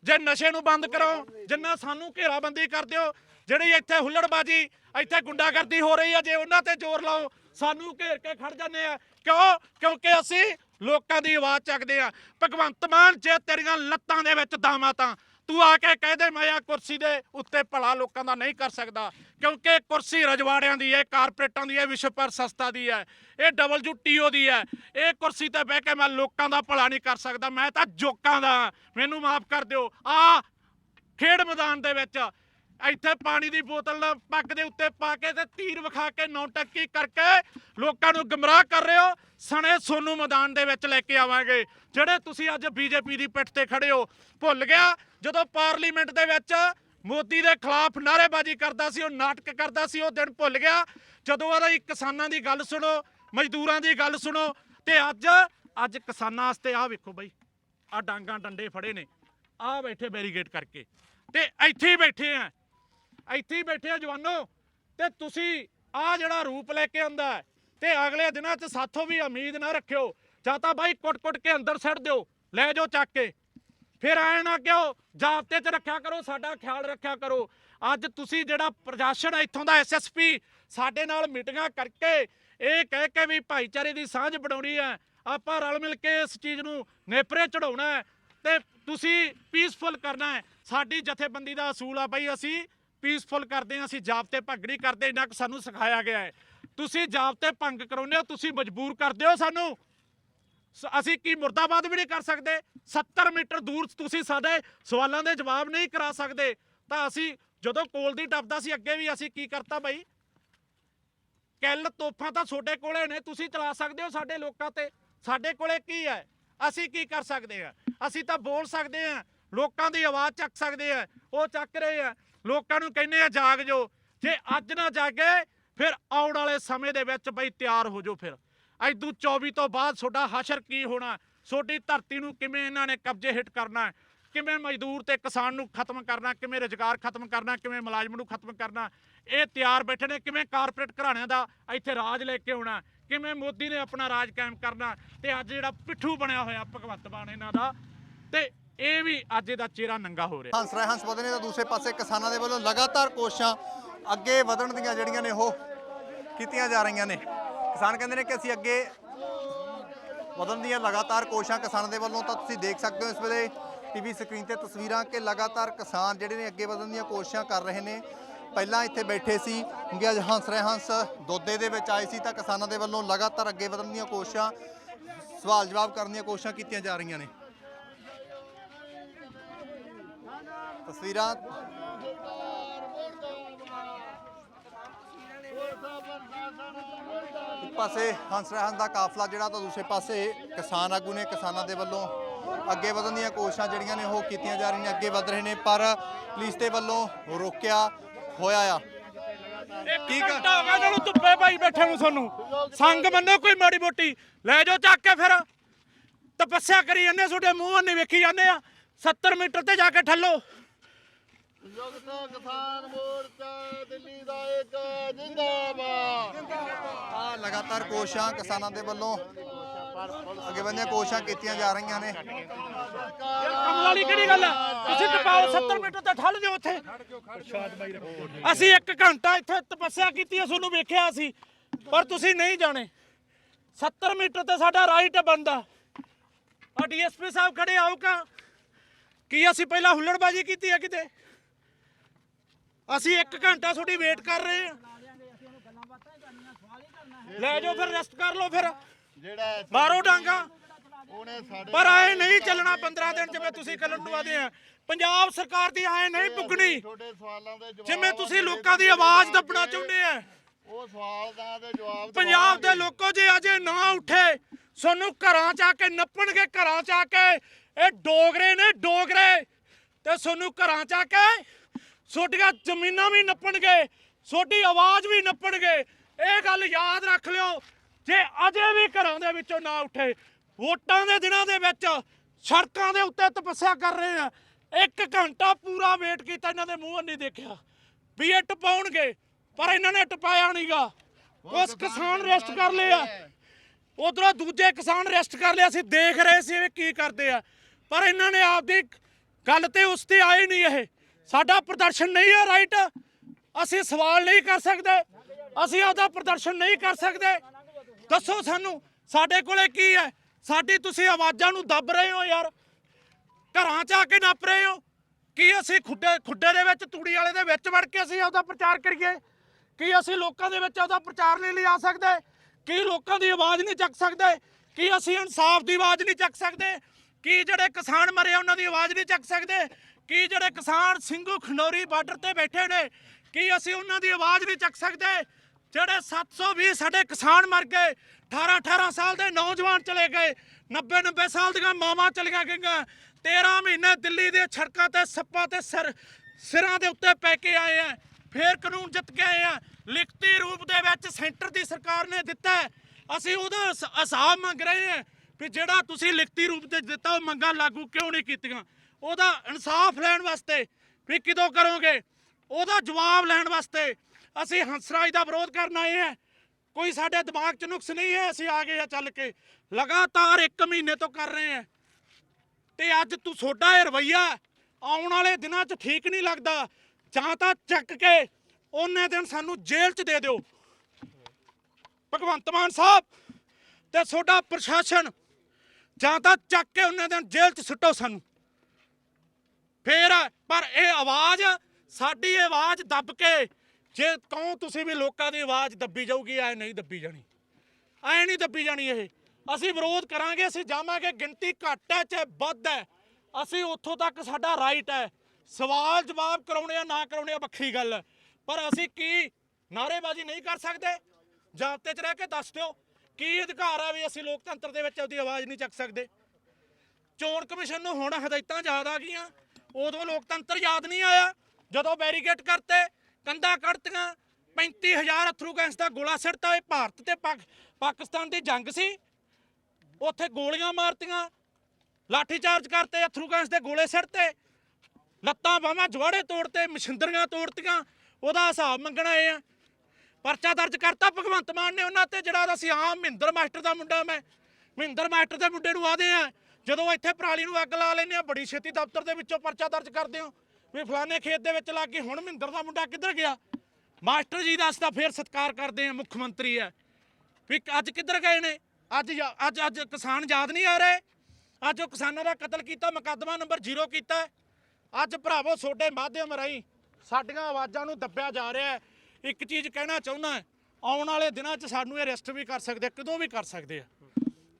ਜੇ ਨਸ਼ੇ ਨੂੰ ਬੰਦ ਕਰੋ, ਜਿੰਨਾ ਸਾਨੂੰ ਘੇਰਾਬੰਦੀ ਕਰ ਦਿਓ, ਜਿਹੜੀ ਇੱਥੇ ਹੁੱਲੜਬਾਜੀ ਇੱਥੇ ਗੁੰਡਾਗਰਦੀ ਹੋ ਰਹੀ ਹੈ ਜੇ ਉਹਨਾਂ ਤੇ ਜ਼ੋਰ ਲਾਓ, ਸਾਨੂੰ ਘੇਰ ਕੇ ਖੜ ਜਾਂਦੇ ਆ। ਕਿਉਂ? ਕਿਉਂਕਿ ਅਸੀਂ ਲੋਕਾਂ ਦੀ ਆਵਾਜ਼ ਚੱਕਦੇ ਆ। ਭਗਵੰਤ ਮਾਨ, ਜੇ ਤੇਰੀਆਂ ਲੱਤਾਂ ਦੇ ਵਿੱਚ ਦਾਮਾ ਤਾਂ ਤੂੰ ਆ ਕੇ ਕਹਿ ਦੇ ਮੈਂ ਆ ਕੁਰਸੀ ਦੇ ਉੱਤੇ ਭਲਾ ਲੋਕਾਂ ਦਾ ਨਹੀਂ ਕਰ ਸਕਦਾ। ਕਿਉਂਕਿ ਕੁਰਸੀ ਰਜਵਾੜਿਆਂ ਦੀ ਹੈ ਕਾਰਪੋਰੇਟਾਂ ਦੀ ਹੈ ਵਿਸ਼ਵ ਪਰ ਸੰਸਥਾ ਦੀ ਹੈ। ਇਹ WTO ਦੀ ਹੈ। ਇਹ ਕੁਰਸੀ ਤੇ ਬਹਿ ਕੇ ਮੈਂ ਲੋਕਾਂ ਦਾ ਭਲਾ ਨਹੀਂ ਕਰ ਸਕਦਾ। ਮੈਂ ਤਾਂ ਜੋਕਾਂ ਦਾ। ਮੈਨੂੰ ਮਾਫ ਕਰ ਦਿਓ। ਆ ਖੇਡ ਮੈਦਾਨ ਦੇ ਵਿੱਚ ਇੱਥੇ ਪਾਣੀ ਦੀ ਬੋਤਲ ਪੱਗ ਦੇ ਉੱਤੇ ਪਾ ਕੇ ਤੇ ਤੀਰ ਵਿਖਾ ਕੇ ਨੌਟੰਕੀ ਕਰਕੇ ਲੋਕਾਂ ਨੂੰ ਗਮਰਾਹ ਕਰ ਰਹੇ ਹੋ। ਸਣੇ ਸੋਨੂ ਮੈਦਾਨ ਦੇ ਵਿੱਚ ਲੈ ਕੇ ਆਵਾਂਗੇ। ਜਿਹੜੇ ਤੁਸੀਂ ਅੱਜ ਬੀਜੇਪੀ ਦੀ ਪਿੱਠ ਤੇ ਖੜੇ ਹੋ, ਭੁੱਲ ਗਿਆ। ਜਦੋਂ ਪਾਰਲੀਮੈਂਟ ਦੇ ਵਿੱਚ ਮੋਦੀ ਦੇ ਖਿਲਾਫ ਨਾਅਰੇਬਾਜ਼ੀ ਕਰਦਾ ਸੀ, ਉਹ ਨਾਟਕ ਕਰਦਾ ਸੀ, ਉਹ ਦਿਨ ਭੁੱਲ ਗਿਆ। ਜਦੋਂ ਉਹਦਾ ਕਿਸਾਨਾਂ ਦੀ ਗੱਲ ਸੁਣੋ, ਮਜ਼ਦੂਰਾਂ ਦੀ ਗੱਲ ਸੁਣੋ, ਤੇ ਅੱਜ ਅੱਜ ਕਿਸਾਨਾਂ ਵਾਸਤੇ ਆਹ ਵੇਖੋ ਬਈ ਆ ਡਾਂਗਾ ਡੰਡੇ ਫੜੇ ਨੇ। ਆ ਬੈਠੇ ਬੈਰੀਗੇਟ ਕਰਕੇ। ਤੇ ਇੱਥੇ ਹੀ ਬੈਠੇ ਆ। ਇੱਥੇ ਹੀ ਬੈਠੇ ਆ ਜਵਾਨੋ ਤੇ ਤੁਸੀਂ ਆ ਜਿਹੜਾ ਰੂਪ ਲੈ ਕੇ ਆਂਦਾ ਹੈ, ਤੇ ਅਗਲੇ ਦਿਨਾਂ 'ਚ ਸਾਥੋਂ ਵੀ ਉਮੀਦ ਨਾ ਰੱਖਿਓ ਜਾਂ ਤਾਂ ਬਾਈ ਕੁੱਟ-ਕੁੱਟ ਕੇ ਅੰਦਰ ਸੱਟ ਦਿਓ ਲੈ ਜਾਓ ਚੱਕ ਕੇ। ਫਿਰ ਐ ਨਾ ਕਿਉਂ ਜਾਬਤੇ 'ਚ ਰੱਖਿਆ ਕਰੋ ਸਾਡਾ ਖਿਆਲ ਰੱਖਿਆ ਕਰੋ। ਅੱਜ ਤੁਸੀਂ ਜਿਹੜਾ ਪ੍ਰਸ਼ਾਸਨ ਇੱਥੋਂ ਦਾ ਐਸਐਸਪੀ ਸਾਡੇ ਨਾਲ ਮੀਟਿੰਗਾਂ ਕਰਕੇ ਇਹ ਕਹਿ ਕੇ ਵੀ ਭਾਈਚਾਰੇ ਦੀ ਸਾਂਝ ਬਣਾਉਣੀ ਹੈ। ਆਪਾਂ ਰਲ ਮਿਲ ਕੇ ਇਸ ਚੀਜ਼ ਨੂੰ ਨੇਪਰੇ ਚੜਾਉਣਾ ਹੈ ਤੇ ਤੁਸੀਂ ਪੀਸਫੁਲ ਕਰਨਾ ਹੈ। ਸਾਡੀ ਜਥੇਬੰਦੀ ਦਾ ਅਸੂਲ ਆ ਬਈ ਅਸੀਂ ਪੀਸਫੁਲ ਕਰਦੇ ਹਾਂ, ਅਸੀਂ ਜਾਬਤੇ ਭੰਗ ਨਹੀਂ ਕਰਦੇ, ਇੰਨਾ ਕੁ ਸਾਨੂੰ ਸਿਖਾਇਆ ਗਿਆ ਹੈ। ਤੁਸੀਂ ਜਾਬਤੇ ਭੰਗ ਕਰਾਉਂਦੇ ਹੋ, ਤੁਸੀਂ ਮਜਬੂਰ ਕਰਦੇ ਹੋ ਸਾਨੂੰ। ਸ- ਅਸੀਂ ਕੀ ਮੁਰਦਾਬਾਦ ਵੀ ਨਹੀਂ ਕਰ ਸਕਦੇ? 70 ਮੀਟਰ ਦੂਰ ਤੁਸੀਂ ਸਾਡੇ ਸਵਾਲਾਂ ਦੇ ਜਵਾਬ ਨਹੀਂ ਕਰਾ ਸਕਦੇ। ਤਾਂ ਅਸੀਂ ਜਦੋਂ ਕੋਲ ਦੀ ਟੱਪਦਾ ਸੀ, ਅੱਗੇ ਵੀ ਅਸੀਂ ਕੀ ਕਰਤਾ ਬਈ? ਕੈਲ ਤੋਫਾਂ ਤਾਂ ਤੁਹਾਡੇ ਕੋਲੇ ਨੇ, ਤੁਸੀਂ ਚਲਾ ਸਕਦੇ ਹੋ ਸਾਡੇ ਲੋਕਾਂ ਤੇ। ਸਾਡੇ ਕੋਲੇ ਕੀ ਹੈ? ਅਸੀਂ ਕੀ ਕਰ ਸਕਦੇ ਆ ਅਸੀਂ ਤਾਂ ਬੋਲ ਸਕਦੇ ਆ ਲੋਕਾਂ ਦੀ ਆਵਾਜ਼ ਚੱਕ ਸਕਦੇ ਆ ਉਹ ਚੱਕ ਰਹੇ ਆ ਲੋਕਾਂ ਨੂੰ ਕਹਿੰਦੇ ਆ, ਜਾਗ ਜੋ ਜੇ ਅੱਜ ਨਾ ਜਾਗੇ, ਫਿਰ ਆਉਣ ਵਾਲੇ ਸਮੇਂ ਦੇ ਵਿੱਚ ਬਈ ਤਿਆਰ ਹੋ ਜਾਓ ਫਿਰ। ਐਦੂ 24 ਤੋਂ ਬਾਅਦ ਤੁਹਾਡਾ ਹਸ਼ਰ ਕੀ ਹੋਣਾ? ਤੁਹਾਡੀ ਧਰਤੀ ਨੂੰ ਕਿਵੇਂ ਇਹਨਾਂ ਨੇ ਕਬਜ਼ੇ ਹਿੱਟ ਕਰਨਾ? ਕਿਵੇਂ ਮਜ਼ਦੂਰ ਤੇ ਕਿਸਾਨ ਨੂੰ ਖਤਮ ਕਰਨਾ? ਕਿਵੇਂ ਰੁਜ਼ਗਾਰ ਖਤਮ ਕਰਨਾ? ਕਿਵੇਂ ਮੁਲਾਜ਼ਮ ਨੂੰ ਖਤਮ ਕਰਨਾ? ਇਹ ਤਿਆਰ ਬੈਠੇ ਨੇ, ਕਿਵੇਂ ਕਾਰਪੋਰੇਟ ਘਰਾਣਿਆਂ ਦਾ ਇੱਥੇ ਰਾਜ ਲੈ ਕੇ ਆਉਣਾ? ਕਿਵੇਂ ਮੋਦੀ ਨੇ ਆਪਣਾ ਰਾਜ ਕਾਇਮ ਕਰਨਾ? ਤੇ ਅੱਜ ਜਿਹੜਾ ਪਿੱਠੂ ਬਣਿਆ ਹੋਇਆ ਭਗਵੰਤ ਮਾਨ ਇਹਨਾਂ ਦਾ, ਤੇ ਇਹ ਵੀ ਅੱਜ ਦਾ ਚਿਹਰਾ ਨੰਗਾ ਹੋ ਰਿਹਾ। ਹੰਸ ਰਾਏ ਹੰਸ ਵਧਨੇ ਤਾਂ ਦੂਸਰੇ ਪਾਸੇ ਕਿਸਾਨਾਂ ਦੇ ਵੱਲੋਂ ਲਗਾਤਾਰ ਕੋਸ਼ਿਸ਼ਾਂ ਅੱਗੇ ਵਧਣ ਦੀਆਂ ਜਿਹੜੀਆਂ ਨੇ ਉਹ ਕੀਤੀਆਂ ਜਾ ਰਹੀਆਂ ਨੇ। ਕਿਸਾਨ ਕਹਿੰਦੇ ਨੇ ਕਿ ਅਸੀਂ ਅੱਗੇ ਵਧਣ ਦੀਆਂ ਲਗਾਤਾਰ ਕੋਸ਼ਿਸ਼ਾਂ ਕਿਸਾਨਾਂ ਦੇ ਵੱਲੋਂ ਤਾਂ ਤੁਸੀਂ ਦੇਖ ਸਕਦੇ ਹੋ ਇਸ ਵੇਲੇ ਟੀਵੀ ਸਕਰੀਨ ਤੇ ਤਸਵੀਰਾਂ ਕਿ ਲਗਾਤਾਰ ਕਿਸਾਨ ਜਿਹੜੇ ਨੇ ਅੱਗੇ ਵਧਣ ਦੀਆਂ ਕੋਸ਼ਿਸ਼ਾਂ ਕਰ ਰਹੇ ਨੇ। ਪਹਿਲਾਂ ਇੱਥੇ ਬੈਠੇ ਸੀ, ਕਿਉਂਕਿ ਅੱਜ ਹੰਸ ਰਾਏ ਹੰਸ ਦੋਦੇ ਦੇ ਵਿੱਚ ਆਏ ਸੀ ਤਾਂ ਕਿਸਾਨਾਂ ਦੇ ਵੱਲੋਂ ਲਗਾਤਾਰ ਅੱਗੇ ਵਧਣ ਦੀਆਂ ਕੋਸ਼ਿਸ਼ਾਂ ਸਵਾਲ ਜਵਾਬ ਕਰਨ ਦੀਆਂ ਕੋਸ਼ਿਸ਼ਾਂ ਕੀਤੀਆਂ ਜਾ ਰਹੀਆਂ ਨੇ। ਤਸਵੀਰਾਂ। ਇੱਕ ਪਾਸੇ ਹੰਸ ਰਹਿਣ ਦਾ ਕਾਫਲਾ ਜਿਹੜਾ ਤਾਂ ਦੂਸਰੇ ਪਾਸੇ ਕਿਸਾਨ ਆਗੂ ਨੇ ਕਿਸਾਨਾਂ ਦੇ ਵੱਲੋਂ ਅੱਗੇ ਵਧਣ ਦੀਆਂ ਕੋਸ਼ਿਸ਼ਾਂ ਜਿਹੜੀਆਂ ਨੇ ਉਹ ਕੀਤੀਆਂ ਜਾ ਰਹੀਆਂ ਨੇ ਅੱਗੇ ਵਧ ਰਹੇ ਨੇ ਪਰ ਪੁਲਿਸ ਦੇ ਵੱਲੋਂ ਰੋਕਿਆ ਹੋਇਆ ਆ। ਕੀ ਘੰਟਾ ਹੋ ਗਿਆ ਇਹਨਾਂ ਨੂੰ ਧੁੱਪੇ ਭਾਈ ਬੈਠੇ ਨੂੰ ਤੁਹਾਨੂੰ ਸੰਗ ਮੰਨੋ ਕੋਈ ਮਾੜੀ ਮੋਟੀ। ਲੈ ਜਾਓ ਚੱਕ ਕੇ ਫਿਰ। ਤਪੱਸਿਆ ਕਰੀ ਜਾਂਦੇ ਤੁਹਾਡੇ ਮੂੰਹ ਨਹੀਂ ਵੇਖੀ ਜਾਂਦੇ ਆ। 70 ਮੀਟਰ ਤੇ ਜਾ ਕੇ ਠੱਲੋ। ਸੰਯੁਕਤ ਕਿਸਾਨ ਮੋਰਚਾ ਦਿੱਲੀ ਦਾ ਇੱਕ ਜਿੰਦਾਬਾਦ। ਆ ਲਗਾਤਾਰ ਕੋਸ਼ਿਸ਼ਾਂ ਕਿਸਾਨਾਂ ਦੇ ਵੱਲੋਂ ਅੱਗੇ ਵਧਦੀਆਂ ਕੋਸ਼ਿਸ਼ਾਂ ਕੀਤੀਆਂ ਜਾ ਰਹੀਆਂ ਨੇ। ਕੰਮ ਵਾਲੀ ਕਿਹੜੀ ਗੱਲ ਆ? ਤੁਸੀਂ ਟਪਾਓ 70 ਮੀਟਰ ਤੇ ਠੱਲ ਜਾਓ ਉੱਥੇ। ਅਸੀਂ 1 ਘੰਟਾ ਇੱਥੇ ਤਪੱਸਿਆ ਕੀਤੀ ਆ ਤੁਹਾਨੂੰ ਵੇਖਿਆ ਸੀ ਪਰ ਤੁਸੀਂ ਨਹੀਂ ਜਾਣੇ। 70 ਮੀਟਰ ਤੇ ਸਾਡਾ ਰਾਈਟ ਬੰਦਾ ਆ ਡੀਐਸਪੀ ਸਾਹਿਬ ਖੜੇ ਆਉਕਾ ਕੀ ਅਸੀਂ ਪਹਿਲਾਂ ਹੁੱਲੜਬਾਜੀ ਕੀਤੀ ਆ ਕਿਤੇ? ਅਸੀਂ 1 ਘੰਟਾ ਤੁਹਾਡੀ ਵੇਟ ਕਰ ਰਹੇ ਹਾਂ। ਲੈ ਜਾਓ ਫਿਰ ਰੈਸਟ ਕਰ ਲਓ ਫਿਰ। ਜਿਹੜਾ ਮਾਰੋ ਡਾਂਗਾ। ਉਹਨੇ ਸਾਡੇ ਪਰ ਆਏ ਨਹੀਂ ਚੱਲਣਾ 15 ਦਿਨ ਜਿਵੇਂ ਤੁਸੀਂ ਕੱਲਣ ਨੂੰ ਆਦੇ ਆ ਪੰਜਾਬ ਸਰਕਾਰ ਦੀ ਆਏ ਨਹੀਂ ਪੁੱਗਣੀ ਤੁਹਾਡੇ ਸਵਾਲਾਂ ਦੇ ਜਵਾਬ ਜਿਵੇਂ ਤੁਸੀਂ ਲੋਕਾਂ ਦੀ ਆਵਾਜ਼ ਦੱਬਣਾ ਚਾਹੁੰਦੇ ਆ। ਉਹ ਸਵਾਲਾਂ ਦੇ ਜਵਾਬ ਪੰਜਾਬ ਦੇ ਲੋਕੋ ਜੇ ਅਜੇ ਨਾ ਉੱਠੇ ਸਾਨੂੰ ਘਰਾਂ ਚ ਆ ਕੇ ਨੱਪਣਗੇ ਘਰਾਂ ਚ ਆ ਕੇ। ਇਹ ਡੋਗਰੇ ਨੇ ਡੋਗਰੇ ਤੇ ਸਾਨੂੰ ਘਰਾਂ ਚ ਆ ਕੇ ਛੋਟੀਆਂ ਜ਼ਮੀਨਾਂ ਵੀ ਨੱਪਣਗੇ ਛੋਟੀ ਆਵਾਜ਼ ਵੀ ਨੱਪਣਗੇ ਇਹ ਗੱਲ ਯਾਦ ਰੱਖ ਲਿਓ, ਜੇ ਅਜੇ ਵੀ ਘਰਾਂ ਦੇ ਵਿੱਚੋਂ ਨਾ ਉੱਠੇ, ਵੋਟਾਂ ਦੇ ਦਿਨਾਂ ਦੇ ਵਿੱਚ ਸੜਕਾਂ ਦੇ ਉੱਤੇ ਤਪੱਸਿਆ ਕਰ ਰਹੇ ਆ। ਇੱਕ ਘੰਟਾ ਪੂਰਾ ਵੇਟ ਕੀਤਾ ਇਹਨਾਂ ਦੇ ਮੂੰਹ, ਨਹੀਂ ਦੇਖਿਆ। ਵੀ ਇਹ ਟਪਾਉਣਗੇ, ਪਰ ਇਹਨਾਂ ਨੇ ਟਪਾਇਆ ਨਹੀਂਗਾ। ਉਸ ਕਿਸਾਨ ਰੈਸਟ ਕਰ ਲਿਆ। ਉਧਰੋਂ ਦੂਜੇ ਕਿਸਾਨ ਰੈਸਟ ਕਰ ਲਿਆ। ਸੀ ਦੇਖ ਰਹੇ ਸੀ ਵੀ ਕੀ ਕਰਦੇ ਆ। ਪਰ ਇਹਨਾਂ ਨੇ ਆਪਦੀ ਗੱਲ ਤੇ ਉਸ ਤੇ ਆਏ ਨਹੀਂ ਇਹ। ਸਾਡਾ ਪ੍ਰਦਰਸ਼ਨ ਨਹੀਂ ਹੈ ਰਾਈਟ ਅਸੀਂ ਸਵਾਲ ਨਹੀਂ ਕਰ ਸਕਦੇ। ਅਸੀਂ ਆਪਦਾ ਪ੍ਰਦਰਸ਼ਨ ਨਹੀਂ ਕਰ ਸਕਦੇ। ਦੱਸੋ ਸਾਨੂੰ, ਸਾਡੇ ਕੋਲੇ ਕੀ ਹੈ? ਸਾਡੀ ਤੁਸੀਂ ਆਵਾਜ਼ਾਂ ਨੂੰ ਦੱਬ ਰਹੇ ਹੋ ਯਾਰ। ਘਰਾਂ 'ਚ ਆ ਕੇ ਨੱਪ ਰਹੇ ਹੋ। ਕੀ ਅਸੀਂ ਖੁੱਡੇ ਖੁੱਡੇ ਦੇ ਵਿੱਚ, ਤੂੜੀ ਵਾਲੇ ਦੇ ਵਿੱਚ ਵੜ ਕੇ ਅਸੀਂ ਆਪਦਾ ਪ੍ਰਚਾਰ ਕਰੀਏ? ਕੀ ਅਸੀਂ ਲੋਕਾਂ ਦੇ ਵਿੱਚ ਆਪਦਾ ਪ੍ਰਚਾਰ ਨਹੀਂ ਲਿਆ ਸਕਦੇ? ਕੀ ਲੋਕਾਂ ਦੀ ਆਵਾਜ਼ ਨਹੀਂ ਚੱਕ ਸਕਦੇ? ਕੀ ਅਸੀਂ ਇਨਸਾਫ ਦੀ ਆਵਾਜ਼ ਨਹੀਂ ਚੱਕ ਸਕਦੇ? ਕੀ ਜਿਹੜੇ ਕਿਸਾਨ ਮਰੇ ਉਹਨਾਂ ਦੀ ਆਵਾਜ਼ ਨਹੀਂ ਚੱਕ ਸਕਦੇ? ਕੀ ਜਿਹੜੇ ਕਿਸਾਨ ਸਿੰਘੂ ਖੰਡੋਰੀ ਬਾਰਡਰ ਤੇ ਬੈਠੇ ਨੇ, ਕੀ ਅਸੀਂ ਉਹਨਾਂ ਦੀ ਆਵਾਜ਼ ਨਹੀਂ ਚੱਕ ਸਕਦੇ? ਜਿਹੜੇ 720 ਸਾਡੇ ਕਿਸਾਨ ਮਰ ਗਏ 18 18 ਸਾਲ ਦੇ ਨੌਜਵਾਨ ਚਲੇ ਗਏ 90 90 ਸਾਲ ਦੀਆਂ ਮਾਵਾਂ ਚਲੀਆਂ ਗਈਆਂ 13 ਮਹੀਨੇ ਦਿੱਲੀ ਦੇ ਸੜਕਾਂ ਤੇ ਸੱਪਾਂ ਤੇ ਸਿਰ ਸਿਰਾਂ ਦੇ ਉੱਤੇ ਪੈ ਕੇ ਆਏ ਆ, ਫੇਰ ਕਾਨੂੰਨ ਜਿੱਤ ਕੇ ਆਏ ਆ। ਲਿਖਤੀ ਰੂਪ ਦੇ ਵਿੱਚ ਸੈਂਟਰ ਦੀ ਸਰਕਾਰ ਨੇ ਦਿੱਤਾ ਅਸੀਂ ਉਹਦਾ ਹਿਸਾਬ ਮੰਗ ਰਹੇ ਹਾਂ ਵੀ ਜਿਹੜਾ ਤੁਸੀਂ ਲਿਖਤੀ ਰੂਪ ਤੇ ਦਿੱਤਾ, ਉਹ ਮੰਗਾਂ ਲਾਗੂ ਕਿਉਂ ਨਹੀਂ ਕੀਤੀਆਂ? ਉਹਦਾ ਇਨਸਾਫ ਲੈਣ ਵਾਸਤੇ ਵੀ ਕਿਦੋਂ ਕਰੋਗੇ? ਉਹਦਾ ਜਵਾਬ ਲੈਣ ਵਾਸਤੇ ਅਸੀਂ ਹੰਸਰਾਜ ਦਾ ਵਿਰੋਧ ਕਰਨ ਆਏ ਹਾਂ। ਕੋਈ ਸਾਡੇ ਦਿਮਾਗ 'ਚ ਨੁਕਸ ਨਹੀਂ ਹੈ, ਅਸੀਂ ਆ ਗਏ ਆ ਚੱਲ ਕੇ। ਲਗਾਤਾਰ 1 ਮਹੀਨੇ ਤੋਂ ਕਰ ਰਹੇ ਹਾਂ। ਤੇ ਅੱਜ ਤੂੰ ਸੋਡਾ ਇਹ ਰਵਈਆ ਆਉਣ ਵਾਲੇ ਦਿਨਾਂ 'ਚ ਠੀਕ ਨਹੀਂ ਲੱਗਦਾ, ਜਾਂ ਤਾਂ ਚੱਕ ਕੇ ਉਹਨੇ ਦਿਨ ਸਾਨੂੰ ਜੇਲ੍ਹ 'ਚ ਦੇ ਦਿਓ। ਭਗਵੰਤ ਮਾਨ ਸਾਹਿਬ ਤੇ ਸੋਡਾ ਪ੍ਰਸ਼ਾਸਨ ਜਾਂ ਤਾਂ ਚੱਕ ਕੇ ਉਹਨੇ ਦਿਨ ਜੇਲ੍ਹ 'ਚ ਸੁੱਟੋ ਸਾਨੂੰ। ਫੇਰ, ਪਰ ਇਹ ਆਵਾਜ਼, ਸਾਡੀ ਆਵਾਜ਼ ਦੱਬ ਕੇ, ਜੇ ਕਹੋ ਤੁਸੀਂ ਵੀ ਲੋਕਾਂ ਦੀ ਆਵਾਜ਼ ਦੱਬੀ ਜਾਊਗੀ, ਐ ਨਹੀਂ ਦੱਬੀ ਜਾਣੀ। ਐ ਨਹੀਂ ਦੱਬੀ ਜਾਣੀ ਇਹ। ਅਸੀਂ ਵਿਰੋਧ ਕਰਾਂਗੇ, ਅਸੀਂ ਜਾਵਾਂਗੇ, ਗਿਣਤੀ ਘੱਟ ਹੈ ਚਾਹੇ ਵੱਧ ਹੈ। ਅਸੀਂ ਉੱਥੋਂ ਤੱਕ ਸਾਡਾ ਰਾਈਟ ਹੈ। ਸਵਾਲ ਜਵਾਬ ਕਰਾਉਣੇ ਆ, ਨਾ ਕਰਾਉਣੇ ਆ, ਵੱਖਰੀ ਗੱਲ। ਹੈ। ਪਰ ਅਸੀਂ ਕੀ ਨਾਰੇਬਾਜ਼ੀ ਨਹੀਂ ਕਰ ਸਕਦੇ? ਜਾਬਤੇ 'ਚ ਰਹਿ ਕੇ ਦੱਸ ਦਿਓ, ਕੀ ਅਧਿਕਾਰ ਆ ਵੀ ਅਸੀਂ ਲੋਕਤੰਤਰ ਦੇ ਵਿੱਚ ਉਹਦੀ ਆਵਾਜ਼ ਨਹੀਂ ਚੱਕ ਸਕਦੇ? ਚੋਣ ਕਮਿਸ਼ਨ ਨੂੰ ਹੁਣ ਹਦਾਇਤਾਂ ਯਾਦ ਆ ਗਈਆਂ। ਉਦੋਂ ਲੋਕਤੰਤਰ ਯਾਦ ਨਹੀਂ ਆਇਆ, ਜਦੋਂ ਬੈਰੀਕੇਡ ਕਰਤੇ, ਕੰਧਾਂ ਕੱਢਤੀਆਂ 35000 ਅਥਰੂ ਗੈਸ ਦਾ ਗੋਲਾ ਸਿੱਟਤਾ, ਇਹ ਭਾਰਤ ਤੇ ਪਾਕ- ਪਾਕਿਸਤਾਨ ਦੀ ਜੰਗ ਸੀ। ਉੱਥੇ ਗੋਲੀਆਂ ਮਾਰਤੀਆਂ ਲਾਠੀ ਚਾਰਜ ਕਰਤੇ, ਅਥਰੂ ਗੈਸ ਦੇ ਗੋਲੇ ਸਿੱਟਤੇ, ਲੱਤਾਂ ਬਾਹਾਂ ਜਵਾੜੇ ਤੋੜਤੇ, ਮਸ਼ਿੰਦਰੀਆਂ ਤੋੜਤੀਆਂ, ਉਹਦਾ ਹਿਸਾਬ ਮੰਗਣਾ ਇਹ ਆ। ਪਰਚਾ ਦਰਜ ਕਰਤਾ ਭਗਵੰਤ ਮਾਨ ਨੇ ਉਹਨਾਂ ਤੇ, ਜਿਹੜਾ ਅਸੀਂ ਆਮ ਮਹਿੰਦਰ ਮਾਸਟਰ ਦਾ ਮੁੰਡਾ, ਮੈਂ ਮਹਿੰਦਰ ਮਾਸਟਰ ਦੇ ਮੁੰਡੇ ਨੂੰ ਆਦੇ ਆ ਜਦੋਂ ਇੱਥੇ ਪਰਾਲੀ ਨੂੰ ਅੱਗ ਲਾ ਲੈਂਦੇ ਆ, ਬੜੀ ਛੇਤੀ ਦਫ਼ਤਰ ਦੇ ਵਿੱਚੋਂ ਪਰਚਾ ਦਰਜ ਕਰਦੇ ਹੋ। ਵੀ ਫਲਾਣੇ ਖੇਤ ਦੇ ਵਿੱਚ ਲੱਗ ਗਈ ਹੁਣ ਮਹਿੰਦਰ ਦਾ ਮੁੰਡਾ ਕਿੱਧਰ ਗਿਆ? ਮਾਸਟਰ ਜੀ ਦਾ ਅਸੀਂ ਤਾਂ ਫੇਰ ਸਤਿਕਾਰ ਕਰਦੇ ਆ ਮੁੱਖ ਮੰਤਰੀ ਆ ਵੀ ਅੱਜ ਕਿੱਧਰ ਗਏ ਨੇ? ਅੱਜ ਯਾ- ਅੱਜ ਅੱਜ ਕਿਸਾਨ ਯਾਦ ਨਹੀਂ ਆ ਰਹੇ? ਅੱਜ ਉਹ ਕਿਸਾਨਾਂ ਦਾ ਕਤਲ ਕੀਤਾ, ਮੁਕੱਦਮਾ ਨੰਬਰ 0 ਕੀਤਾ ਅੱਜ ਭਰਾਵੋ ਤੁਹਾਡੇ ਮਾਧਿਅਮ ਰਾਹੀਂ ਸਾਡੀਆਂ ਆਵਾਜ਼ਾਂ ਨੂੰ ਦੱਬਿਆ ਜਾ ਰਿਹਾ ਹੈ। ਇੱਕ ਚੀਜ਼ ਕਹਿਣਾ ਚਾਹੁੰਦਾ ਆਉਣ ਵਾਲੇ ਦਿਨਾਂ 'ਚ ਸਾਨੂੰ ਇਹ ਅਰੈਸਟ ਵੀ ਕਰ ਸਕਦੇ ਕਦੋਂ ਵੀ ਕਰ ਸਕਦੇ ਆ।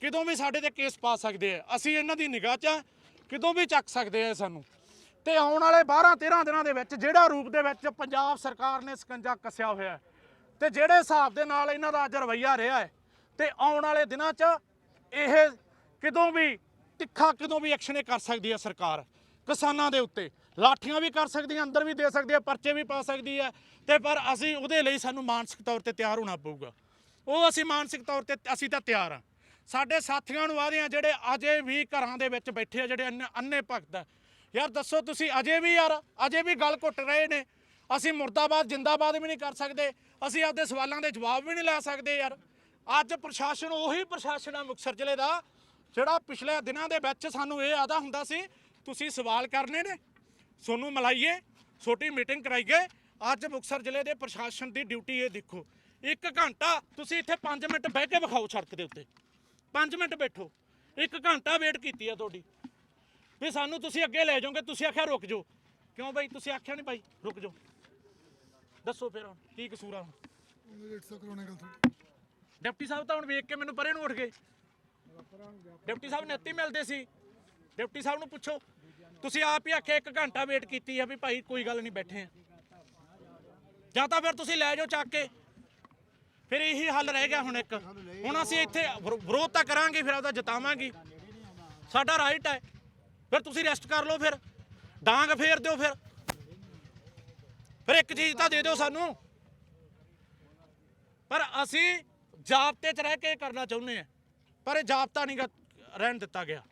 ਕਿਦੋਂ ਵੀ ਸਾਡੇ ਤੇ ਕੇਸ ਪਾ ਸਕਦੇ ਆ ਅਸੀਂ ਇਹਨਾਂ ਦੀ ਨਿਗਾਹ 'ਚ ਆ, ਕਦੋਂ ਵੀ ਚੱਕ ਸਕਦੇ ਆ ਇਹ ਸਾਨੂੰ। ਤੇ ਆਉਣ ਵਾਲੇ 12 13 ਦਿਨਾਂ ਦੇ ਵਿੱਚ ਜਿਹੜਾ ਰੂਪ ਦੇ ਵਿੱਚ ਪੰਜਾਬ ਸਰਕਾਰ ਨੇ ਸਕੰਜਾ ਕੱਸਿਆ ਹੋਇਆ ਹੈ ਤੇ ਜਿਹੜੇ ਹਿਸਾਬ ਦੇ ਨਾਲ ਇਹਨਾਂ ਦਾ ਅੱਜ ਰਵੱਈਆ ਰਿਹਾ ਹੈ ਤੇ ਆਉਣ ਵਾਲੇ ਦਿਨਾਂ 'ਚ ਇਹ ਕਿਦੋਂ ਵੀ ਤਿੱਖਾ ਕਿਦੋਂ ਵੀ ਐਕਸ਼ਨ ਇਹ ਕਰ ਸਕਦੀ ਹੈ ਸਰਕਾਰ ਕਿਸਾਨਾਂ ਦੇ ਉੱਤੇ। ਲਾਠੀਆਂ ਵੀ ਕਰ ਸਕਦੀ ਹੈ ਅੰਦਰ ਵੀ ਦੇ ਸਕਦੀ ਹੈ ਪਰਚੇ ਵੀ ਪਾ ਸਕਦੀ ਹੈ ਤੇ ਪਰ ਅਸੀਂ ਉਹਦੇ ਲਈ ਸਾਨੂੰ ਮਾਨਸਿਕ ਤੌਰ ਤੇ ਤਿਆਰ ਹੋਣਾ ਪਊਗਾ। ਉਹ ਅਸੀਂ ਮਾਨਸਿਕ ਤੌਰ ਤੇ ਅਸੀਂ ਤਾਂ ਤਿਆਰ ਹਾਂ। ਸਾਡੇ ਸਾਥੀਆਂ ਨੂੰ ਆਦੇ ਆ ਜਿਹੜੇ ਅਜੇ ਵੀ ਘਰਾਂ ਦੇ ਵਿੱਚ ਬੈਠੇ ਆ, ਜਿਹੜੇ ਅੰਨੇ- ਅੰਨੇ ਭਗਤ ਆ। ਯਾਰ ਦੱਸੋ ਤੁਸੀਂ ਅਜੇ ਵੀ ਯਾਰ, ਅਜੇ ਵੀ ਗੱਲ ਘੁੱਟ ਰਹੇ ਨੇ? ਅਸੀਂ ਮੁਰਦਾਬਾਦ, ਜਿੰਦਾਬਾਦ ਵੀ ਨਹੀਂ ਕਰ ਸਕਦੇ। ਅਸੀਂ ਆਪਦੇ ਸਵਾਲਾਂ ਦੇ ਜਵਾਬ ਵੀ ਨਹੀਂ ਲੈ ਸਕਦੇ ਯਾਰ। ਅੱਜ ਪ੍ਰਸ਼ਾਸਨ, ਉਹੀ ਪ੍ਰਸ਼ਾਸਨ ਆ ਮੁਕਤਸਰ ਜ਼ਿਲ੍ਹੇ ਦਾ, ਜਿਹੜਾ ਪਿਛਲੇ ਦਿਨਾਂ ਦੇ ਵਿੱਚ ਸਾਨੂੰ ਇਹ ਆਦਾ ਹੁੰਦਾ ਸੀ, ਤੁਸੀਂ ਸਵਾਲ ਕਰਨੇ ਨੇ। ਸੋਨੂੰ ਮਲਾਈਏ, ਛੋਟੀ ਮੀਟਿੰਗ ਕਰਾਈਏ ਅੱਜ ਮੁਕਤਸਰ ਜ਼ਿਲ੍ਹੇ ਦੇ ਪ੍ਰਸ਼ਾਸਨ ਦੀ ਡਿਊਟੀ ਇਹ ਦੇਖੋ। ਇੱਕ ਘੰਟਾ ਤੁਸੀਂ ਇੱਥੇ 5 ਮਿੰਟ ਬਹਿ ਕੇ ਵਿਖਾਓ ਸੜਕ ਦੇ ਉੱਤੇ। 5 ਮਿੰਟ ਬੈਠੋ। ਇੱਕ ਘੰਟਾ ਵੇਟ ਕੀਤੀ ਆ ਤੁਹਾਡੀ। ਵੀ ਸਾਨੂੰ ਤੁਸੀਂ ਅੱਗੇ ਲੈ ਜਾਓਗੇ, ਤੁਸੀਂ ਆਖਿਆ ਰੁਕ ਜਾਓ। ਕਿਉਂ ਬਾਈ? ਤੁਸੀਂ ਆਖਿਆ ਨਹੀਂ ਬਾਈ, ਰੁਕ ਜਾਓ। ਦੱਸੋ ਫਿਰ ਹੁਣ, ਕੀ ਕਸੂਰ ਆ ਹੁਣ? ਡਿਪਟੀ ਸਾਹਿਬ ਤਾਂ ਹੁਣ ਵੇਖ ਕੇ ਮੈਨੂੰ ਪਰੇ ਨੂੰ ਉੱਠ ਗਏ। ਡਿਪਟੀ ਸਾਹਿਬ ਨੱਤੀ ਮਿਲਦੇ ਸੀ। ਡਿਪਟੀ ਸਾਹਿਬ ਨੂੰ ਪੁੱਛੋ। ਤੁਸੀਂ ਆਪ ਹੀ ਆਖਿਆ ਇੱਕ ਘੰਟਾ ਵੇਟ ਕੀਤੀ ਆ ਵੀ ਭਾਈ ਕੋਈ ਗੱਲ ਨਹੀਂ ਬੈਠੇ ਆ। ਜਾਂ ਤਾਂ ਫਿਰ ਤੁਸੀਂ ਲੈ ਜਾਓ ਚੱਕ ਕੇ। ਫਿਰ ਇਹੀ ਹੱਲ ਰਹਿ ਗਿਆ ਹੁਣ ਇੱਕ। ਹੁਣ ਅਸੀਂ ਇੱਥੇ ਵਿਰੋ- ਵਿਰੋਧ ਤਾਂ ਕਰਾਂਗੇ, ਫਿਰ ਆਪਦਾ ਜਿਤਾਵਾਂਗੇ। ਸਾਡਾ ਰਾਈਟ ਹੈ। ਫਿਰ ਤੁਸੀਂ ਰੈਸਟ ਕਰ ਲਓ ਫਿਰ। ਡਾਂਗ ਫੇਰ ਦਿਓ ਫਿਰ। ਫਿਰ ਇੱਕ ਚੀਜ਼ ਤਾਂ ਦੇ ਦਿਓ ਸਾਨੂੰ। ਪਰ ਅਸੀਂ ਜਾਬਤੇ 'ਚ ਰਹਿ ਕੇ ਕਰਨਾ ਚਾਹੁੰਦੇ ਆ ਪਰ ਇਹ ਜਾਬਤਾ ਨਹੀਂ ਗਾ ਰਹਿਣ ਦਿੱਤਾ ਗਿਆ।